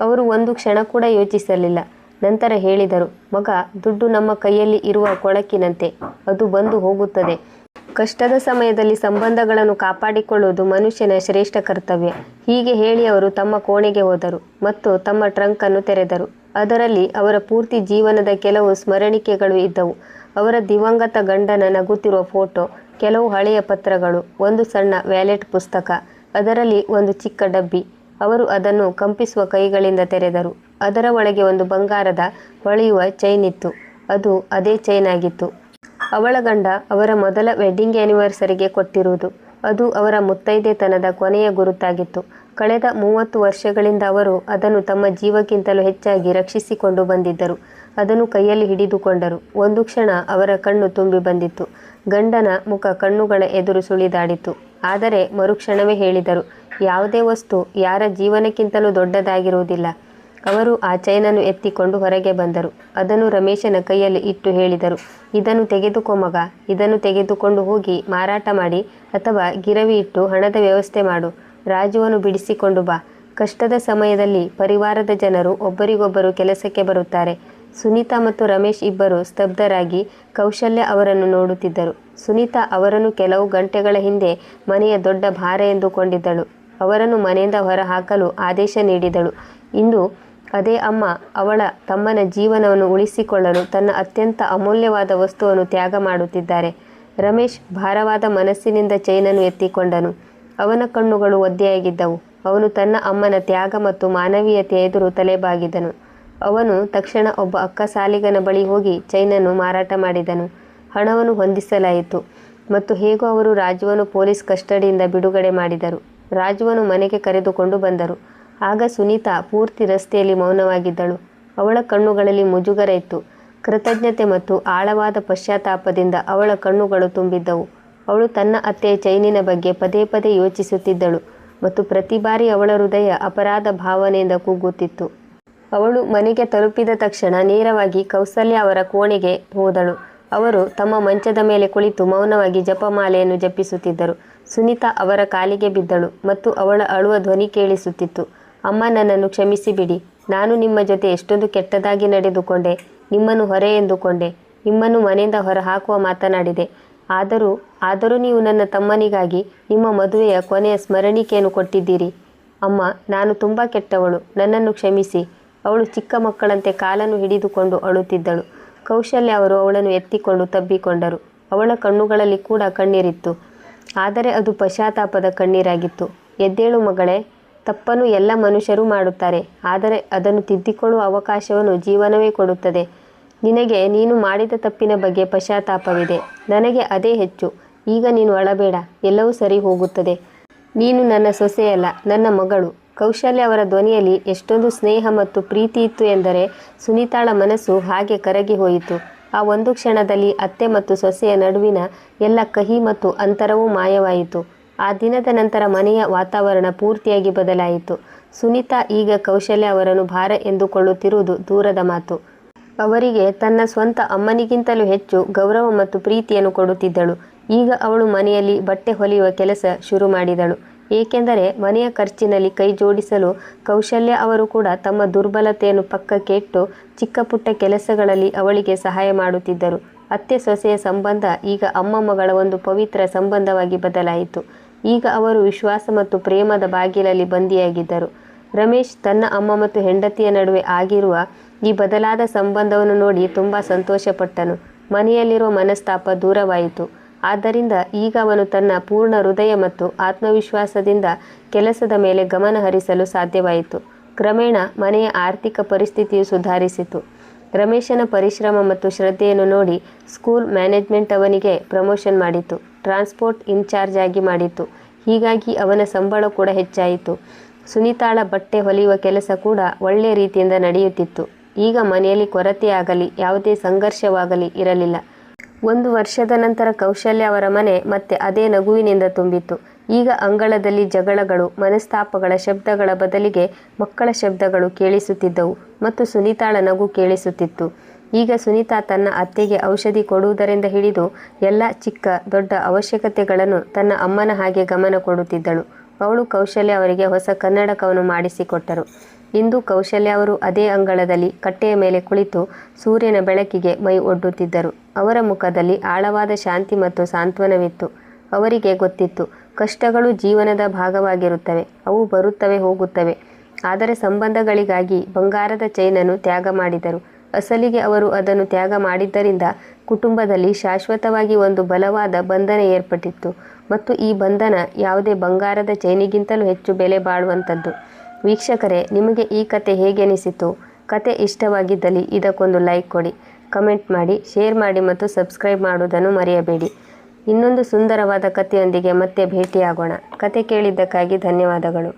ಅವರು ಒಂದು ಕ್ಷಣ ಕೂಡ ಯೋಚಿಸಲಿಲ್ಲ. ನಂತರ ಹೇಳಿದರು, ಮಗ, ದುಡ್ಡು ನಮ್ಮ ಕೈಯಲ್ಲಿ ಇರುವ ಕೊಳಕಿನಂತೆ. ಅದು ಬಂದು ಹೋಗುತ್ತದೆ. ಕಷ್ಟದ ಸಮಯದಲ್ಲಿ ಸಂಬಂಧಗಳನ್ನು ಕಾಪಾಡಿಕೊಳ್ಳುವುದು ಮನುಷ್ಯನ ಶ್ರೇಷ್ಠ ಕರ್ತವ್ಯ. ಹೀಗೆ ಹೇಳಿ ಅವರು ತಮ್ಮ ಕೋಣೆಗೆ ಹೋದರು ಮತ್ತು ತಮ್ಮ ಟ್ರಂಕ್ ಅನ್ನು ತೆರೆದರು. ಅದರಲ್ಲಿ ಅವರ ಪೂರ್ತಿ ಜೀವನದ ಕೆಲವು ಸ್ಮರಣಿಕೆಗಳು ಇದ್ದವು. ಅವರ ದಿವಂಗತ ಗಂಡನ ನಗುತ್ತಿರುವ ಫೋಟೋ, ಕೆಲವು ಹಳೆಯ ಪತ್ರಗಳು, ಒಂದು ಸಣ್ಣ ವ್ಯಾಲೆಟ್ ಪುಸ್ತಕ, ಅದರಲ್ಲಿ ಒಂದು ಚಿಕ್ಕ ಡಬ್ಬಿ ಅವರು ಅದನ್ನು ಕಂಪಿಸುವ ಕೈಗಳಿಂದ ತೆರೆದರು. ಅದರ ಒಳಗೆ ಒಂದು ಬಂಗಾರದ ಹೊಳೆಯುವ ಚೈನ್ ಇತ್ತು. ಅದು ಅದೇ ಚೈನ್ ಆಗಿತ್ತು. ಅವಳ ಗಂಡ ಅವರ ಮೊದಲ ವೆಡ್ಡಿಂಗ್ ಆ್ಯನಿವರ್ಸರಿಗೆ ಕೊಟ್ಟಿರುವುದು. ಅದು ಅವರ ಮುತ್ತೈದೆತನದ ಕೊನೆಯ ಗುರುತಾಗಿತ್ತು. ಕಳೆದ ಮೂವತ್ತು ವರ್ಷಗಳಿಂದ ಅವರು ಅದನ್ನು ತಮ್ಮ ಜೀವಕ್ಕಿಂತಲೂ ಹೆಚ್ಚಾಗಿ ರಕ್ಷಿಸಿಕೊಂಡು ಬಂದಿದ್ದರು. ಅದನ್ನು ಕೈಯಲ್ಲಿ ಹಿಡಿದುಕೊಂಡರು. ಒಂದು ಕ್ಷಣ ಅವರ ಕಣ್ಣು ತುಂಬಿ ಬಂದಿತ್ತು. ಗಂಡನ ಮುಖ ಕಣ್ಣುಗಳ ಎದುರು ಸುಳಿದಾಡಿತು. ಆದರೆ ಮರುಕ್ಷಣವೇ ಹೇಳಿದರು. ಯಾವುದೇ ವಸ್ತು ಯಾರ ಜೀವನಕ್ಕಿಂತಲೂ ದೊಡ್ಡದಾಗಿರುವುದಿಲ್ಲ. ಅವರು ಆ ಚೈನನ್ನು ಎತ್ತಿಕೊಂಡು ಹೊರಗೆ ಬಂದರು. ಅದನ್ನು ರಮೇಶನ ಕೈಯಲ್ಲಿ ಇಟ್ಟು ಹೇಳಿದರು, ಇದನ್ನು ತೆಗೆದುಕೋ ಮಗ, ಇದನ್ನು ತೆಗೆದುಕೊಂಡು ಹೋಗಿ ಮಾರಾಟ ಮಾಡಿ ಅಥವಾ ಗಿರವಿ ಇಟ್ಟು ಹಣದ ವ್ಯವಸ್ಥೆ ಮಾಡು. ರಾಜುವನ್ನು ಬಿಡಿಸಿಕೊಂಡು ಬಾ. ಕಷ್ಟದ ಸಮಯದಲ್ಲಿ ಪರಿವಾರದ ಜನರು ಒಬ್ಬರಿಗೊಬ್ಬರು ಕೆಲಸಕ್ಕೆ ಬರುತ್ತಾರೆ. ಸುನೀತಾ ಮತ್ತು ರಮೇಶ್ ಇಬ್ಬರು ಸ್ತಬ್ಧರಾಗಿ ಕೌಶಲ್ಯ ಅವರನ್ನು ನೋಡುತ್ತಿದ್ದರು. ಸುನೀತಾ ಅವರನ್ನು ಕೆಲವು ಗಂಟೆಗಳ ಹಿಂದೆ ಮನೆಯ ದೊಡ್ಡ ಭಾರ ಎಂದುಕೊಂಡಿದ್ದಳು. ಅವರನ್ನು ಮನೆಯಿಂದ ಹೊರಹಾಕಲು ಆದೇಶ ನೀಡಿದಳು. ಇಂದು ಅದೇ ಅಮ್ಮ, ಅವಳ ತಮ್ಮನ ಜೀವನವನ್ನು ಉಳಿಸಿಕೊಳ್ಳಲು ತನ್ನ ಅತ್ಯಂತ ಅಮೂಲ್ಯವಾದ ವಸ್ತುವನ್ನು ತ್ಯಾಗ ಮಾಡುತ್ತಿದ್ದಾರೆ. ರಮೇಶ್ ಭಾರವಾದ ಮನಸ್ಸಿನಿಂದ ಚೈನನ್ನು ಎತ್ತಿಕೊಂಡನು. ಅವನ ಕಣ್ಣುಗಳು ಒದ್ದೆಯಾಗಿದ್ದವು. ಅವನು ತನ್ನ ಅಮ್ಮನ ತ್ಯಾಗ ಮತ್ತು ಮಾನವೀಯತೆಯ ಎದುರು ತಲೆಬಾಗಿದನು. ಅವನು ತಕ್ಷಣ ಒಬ್ಬ ಅಕ್ಕ ಸಾಲಿಗನ ಬಳಿ ಹೋಗಿ ಚೈನನ್ನು ಮಾರಾಟ ಮಾಡಿದನು. ಹಣವನ್ನು ಹೊಂದಿಸಲಾಯಿತು ಮತ್ತು ಹೇಗೋ ಅವರು ರಾಜುವನ್ನು ಪೊಲೀಸ್ ಕಸ್ಟಡಿಯಿಂದ ಬಿಡುಗಡೆ ಮಾಡಿದರು. ರಾಜುವನ್ನು ಮನೆಗೆ ಕರೆದುಕೊಂಡು ಬಂದರು. ಆಗ ಸುನೀತಾ ಪೂರ್ತಿ ರಸ್ತೆಯಲ್ಲಿ ಮೌನವಾಗಿದ್ದಳು. ಅವಳ ಕಣ್ಣುಗಳಲ್ಲಿ ಮುಜುಗರ ಇತ್ತು. ಕೃತಜ್ಞತೆ ಮತ್ತು ಆಳವಾದ ಪಶ್ಚಾತ್ತಾಪದಿಂದ ಅವಳ ಕಣ್ಣುಗಳು ತುಂಬಿದ್ದವು. ಅವಳು ತನ್ನ ಅತ್ತೆಯ ಚೈನಿನ ಬಗ್ಗೆ ಪದೇ ಪದೇ ಯೋಚಿಸುತ್ತಿದ್ದಳು ಮತ್ತು ಪ್ರತಿ ಬಾರಿ ಅವಳ ಹೃದಯ ಅಪರಾಧ ಭಾವನೆಯಿಂದ ಕೂಗುತ್ತಿತ್ತು. ಅವಳು ಮನೆಗೆ ತಲುಪಿದ ತಕ್ಷಣ ನೇರವಾಗಿ ಕೌಸಲ್ಯ ಅವರ ಕೋಣೆಗೆ ಹೋದಳು. ಅವರು ತಮ್ಮ ಮಂಚದ ಮೇಲೆ ಕುಳಿತು ಮೌನವಾಗಿ ಜಪಮಾಲೆಯನ್ನು ಜಪಿಸುತ್ತಿದ್ದರು. ಸುನೀತಾ ಅವರ ಕಾಲಿಗೆ ಬಿದ್ದಳು ಮತ್ತು ಅವಳ ಅಳುವ ಧ್ವನಿ ಕೇಳಿಸುತ್ತಿತ್ತು. ಅಮ್ಮ ನನ್ನನ್ನು ಕ್ಷಮಿಸಿ ಬಿಡಿ ನಾನು ನಿಮ್ಮ ಜೊತೆ ಎಷ್ಟೊಂದು ಕೆಟ್ಟದಾಗಿ ನಡೆದುಕೊಂಡೆ. ನಿಮ್ಮನ್ನು ಹೊರೆ ಎಂದುಕೊಂಡೆ. ನಿಮ್ಮನ್ನು ಮನೆಯಿಂದ ಹೊರಹಾಕುವ ಮಾತನಾಡಿದೆ. ಆದರೂ ಆದರೂ ನೀವು ನನ್ನ ತಮ್ಮನಿಗಾಗಿ ನಿಮ್ಮ ಮದುವೆಯ ಕೊನೆಯ ಸ್ಮರಣಿಕೆಯನ್ನು ಕೊಟ್ಟಿದ್ದೀರಿ. ಅಮ್ಮ, ನಾನು ತುಂಬ ಕೆಟ್ಟವಳು. ನನ್ನನ್ನು ಕ್ಷಮಿಸಿ. ಅವಳು ಚಿಕ್ಕ ಮಕ್ಕಳಂತೆ ಕಾಲನ್ನು ಹಿಡಿದುಕೊಂಡು ಅಳುತ್ತಿದ್ದಳು. ಕೌಶಲ್ಯ ಅವರು ಅವಳನ್ನು ಎತ್ತಿಕೊಂಡು ತಬ್ಬಿಕೊಂಡರು. ಅವಳ ಕಣ್ಣುಗಳಲ್ಲಿ ಕೂಡ ಕಣ್ಣೀರಿತ್ತು. ಆದರೆ ಅದು ಪಶ್ಚಾತ್ತಾಪದ ಕಣ್ಣೀರಾಗಿತ್ತು. ಎದ್ದೇಳು ಮಗಳೇ, ತಪ್ಪನ್ನು ಎಲ್ಲ ಮನುಷ್ಯರು ಮಾಡುತ್ತಾರೆ, ಆದರೆ ಅದನ್ನು ತಿದ್ದಿಕೊಳ್ಳುವ ಅವಕಾಶವನ್ನು ಜೀವನವೇ ಕೊಡುತ್ತದೆ. ನಿನಗೆ ನೀನು ಮಾಡಿದ ತಪ್ಪಿನ ಬಗ್ಗೆ ಪಶ್ಚಾತ್ತಾಪವಿದೆ. ನನಗೆ ಅದೇ ಹೆಚ್ಚು. ಈಗ ನೀನು ಅಳಬೇಡ, ಎಲ್ಲವೂ ಸರಿ ಹೋಗುತ್ತದೆ. ನೀನು ನನ್ನ ಸೊಸೆಯಲ್ಲ, ನನ್ನ ಮಗಳು. ಕೌಶಲ್ಯ ಅವರ ಧ್ವನಿಯಲ್ಲಿ ಎಷ್ಟೊಂದು ಸ್ನೇಹ ಮತ್ತು ಪ್ರೀತಿ ಇತ್ತು ಎಂದರೆ ಸುನೀತಾಳ ಮನಸ್ಸು ಹಾಗೆ ಕರಗಿ ಹೋಯಿತು. ಆ ಒಂದು ಕ್ಷಣದಲ್ಲಿ ಅತ್ತೆ ಮತ್ತು ಸೊಸೆಯ ನಡುವಿನ ಎಲ್ಲ ಕಹಿ ಮತ್ತು ಅಂತರವೂ ಮಾಯವಾಯಿತು. ಆ ದಿನದ ನಂತರ ಮನೆಯ ವಾತಾವರಣ ಪೂರ್ತಿಯಾಗಿ ಬದಲಾಯಿತು. ಸುನೀತಾ ಈಗ ಕೌಶಲ್ಯ ಅವರನ್ನು ಭಾರ ಎಂದುಕೊಳ್ಳುತ್ತಿರುವುದು ದೂರದ ಮಾತು. ಅವರಿಗೆ ತನ್ನ ಸ್ವಂತ ಅಮ್ಮನಿಗಿಂತಲೂ ಹೆಚ್ಚು ಗೌರವ ಮತ್ತು ಪ್ರೀತಿಯನ್ನು ಕೊಡುತ್ತಿದ್ದಳು. ಈಗ ಅವಳು ಮನೆಯಲ್ಲಿ ಬಟ್ಟೆ ಹೊಲಿಯುವ ಕೆಲಸ ಶುರು ಮಾಡಿದಳು. ಏಕೆಂದರೆ ಮನೆಯ ಖರ್ಚಿನಲ್ಲಿ ಕೈ ಜೋಡಿಸಲು ಕೌಶಲ್ಯ ಅವರು ಕೂಡ ತಮ್ಮ ದುರ್ಬಲತೆಯನ್ನು ಪಕ್ಕಕ್ಕೆ ಇಟ್ಟು ಚಿಕ್ಕ ಪುಟ್ಟ ಕೆಲಸಗಳಲ್ಲಿ ಅವಳಿಗೆ ಸಹಾಯ ಮಾಡುತ್ತಿದ್ದರು. ಅತ್ತೆ ಸೊಸೆಯ ಸಂಬಂಧ ಈಗ ಅಮ್ಮ ಮಗಳ ಒಂದು ಪವಿತ್ರ ಸಂಬಂಧವಾಗಿ ಬದಲಾಯಿತು. ಈಗ ಅವರು ವಿಶ್ವಾಸ ಮತ್ತು ಪ್ರೇಮದ ಬಾಗಿಲಲ್ಲಿ ಬಂದಿಯಾಗಿದ್ದರು. ರಮೇಶ್ ತನ್ನ ಅಮ್ಮ ಮತ್ತು ಹೆಂಡತಿಯ ನಡುವೆ ಆಗಿರುವ ಈ ಬದಲಾದ ಸಂಬಂಧವನ್ನು ನೋಡಿ ತುಂಬ ಸಂತೋಷಪಟ್ಟನು. ಮನೆಯಲ್ಲಿರುವ ಮನಸ್ತಾಪ ದೂರವಾಯಿತು. ಆದ್ದರಿಂದ ಈಗ ಅವನು ತನ್ನ ಪೂರ್ಣ ಹೃದಯ ಮತ್ತು ಆತ್ಮವಿಶ್ವಾಸದಿಂದ ಕೆಲಸದ ಮೇಲೆ ಗಮನ ಹರಿಸಲು ಸಾಧ್ಯವಾಯಿತು. ಕ್ರಮೇಣ ಮನೆಯ ಆರ್ಥಿಕ ಪರಿಸ್ಥಿತಿಯು ಸುಧಾರಿಸಿತು. ರಮೇಶನ ಪರಿಶ್ರಮ ಮತ್ತು ಶ್ರದ್ಧೆಯನ್ನು ನೋಡಿ ಸ್ಕೂಲ್ ಮ್ಯಾನೇಜ್ಮೆಂಟ್ ಅವನಿಗೆ ಪ್ರಮೋಷನ್ ಮಾಡಿತು. ಟ್ರಾನ್ಸ್ಪೋರ್ಟ್ ಇನ್ಚಾರ್ಜ್ ಆಗಿ ಮಾಡಿತು. ಹೀಗಾಗಿ ಅವನ ಸಂಬಳ ಕೂಡ ಹೆಚ್ಚಾಯಿತು. ಸುನೀತಾಳ ಬಟ್ಟೆ ಹೊಲಿಯುವ ಕೆಲಸ ಕೂಡ ಒಳ್ಳೆಯ ರೀತಿಯಿಂದ ನಡೆಯುತ್ತಿತ್ತು. ಈಗ ಮನೆಯಲ್ಲಿ ಕೊರತೆಯಾಗಲಿ, ಯಾವುದೇ ಸಂಘರ್ಷವಾಗಲಿ ಇರಲಿಲ್ಲ. ಒಂದು ವರ್ಷದ ನಂತರ ಕೌಶಲ್ಯ ಅವರ ಮನೆ ಮತ್ತೆ ಅದೇ ನಗುವಿನಿಂದ ತುಂಬಿತ್ತು. ಈಗ ಅಂಗಳದಲ್ಲಿ ಜಗಳಗಳು, ಮನಸ್ತಾಪಗಳ ಶಬ್ದಗಳ ಬದಲಿಗೆ ಮಕ್ಕಳ ಶಬ್ದಗಳು ಕೇಳಿಸುತ್ತಿದ್ದವು ಮತ್ತು ಸುನೀತಾಳ ನಗು ಕೇಳಿಸುತ್ತಿತ್ತು. ಈಗ ಸುನೀತಾ ತನ್ನ ಅತ್ತೆಗೆ ಔಷಧಿ ಕೊಡುವುದರಿಂದ ಹಿಡಿದು ಎಲ್ಲ ಚಿಕ್ಕ, ದೊಡ್ಡ ಅವಶ್ಯಕತೆಗಳನ್ನು ತನ್ನ ಅಮ್ಮನ ಹಾಗೆ ಗಮನ ಕೊಡುತ್ತಿದ್ದಳು. ಅವಳು ಕೌಶಲ್ಯ ಅವರಿಗೆ ಹೊಸ ಕನ್ನಡಕವನ್ನು ಮಾಡಿಸಿಕೊಟ್ಟರು. ಇಂದು ಕೌಶಲ್ಯ ಅವರು ಅದೇ ಅಂಗಳದಲ್ಲಿ ಕಟ್ಟೆಯ ಮೇಲೆ ಕುಳಿತು ಸೂರ್ಯನ ಬೆಳಕಿಗೆ ಮೈ ಒಡ್ಡುತ್ತಿದ್ದರು. ಅವರ ಮುಖದಲ್ಲಿ ಆಳವಾದ ಶಾಂತಿ ಮತ್ತು ಸಾಂತ್ವನವಿತ್ತು. ಅವರಿಗೆ ಗೊತ್ತಿತ್ತು, ಕಷ್ಟಗಳು ಜೀವನದ ಭಾಗವಾಗಿರುತ್ತವೆ, ಅವು ಬರುತ್ತವೆ, ಹೋಗುತ್ತವೆ. ಆದರೆ ಸಂಬಂಧಗಳಿಗಾಗಿ ಬಂಗಾರದ ಚೈನನ್ನು ತ್ಯಾಗ ಮಾಡಿದರು. ಅಸಲಿಗೆ ಅವರು ಅದನ್ನು ತ್ಯಾಗ ಮಾಡಿದ್ದರಿಂದ ಕುಟುಂಬದಲ್ಲಿ ಶಾಶ್ವತವಾಗಿ ಒಂದು ಬಲವಾದ ಬಂಧನ ಏರ್ಪಟ್ಟಿತ್ತು. ಮತ್ತು ಈ ಬಂಧನ ಯಾವುದೇ ಬಂಗಾರದ ಚೈನಿಗಿಂತಲೂ ಹೆಚ್ಚು ಬೆಲೆ ಬಾಳುವಂಥದ್ದು. ವೀಕ್ಷಕರೇ, ನಿಮಗೆ ಈ ಕತೆ ಹೇಗೆ ಅನಿಸಿತು ಕತೆ ಇಷ್ಟವಾಗಿದ್ದಲ್ಲಿ ಇದಕ್ಕೊಂದು ಲೈಕ್ ಕೊಡಿ, ಕಮೆಂಟ್ ಮಾಡಿ, ಶೇರ್ ಮಾಡಿ ಮತ್ತು ಸಬ್ಸ್ಕ್ರೈಬ್ ಮಾಡುವುದನ್ನು ಮರೆಯಬೇಡಿ. ಇನ್ನೊಂದು ಸುಂದರವಾದ ಕಥೆಯೊಂದಿಗೆ ಮತ್ತೆ ಭೇಟಿಯಾಗೋಣ. ಕತೆ ಕೇಳಿದ್ದಕ್ಕಾಗಿ ಧನ್ಯವಾದಗಳು.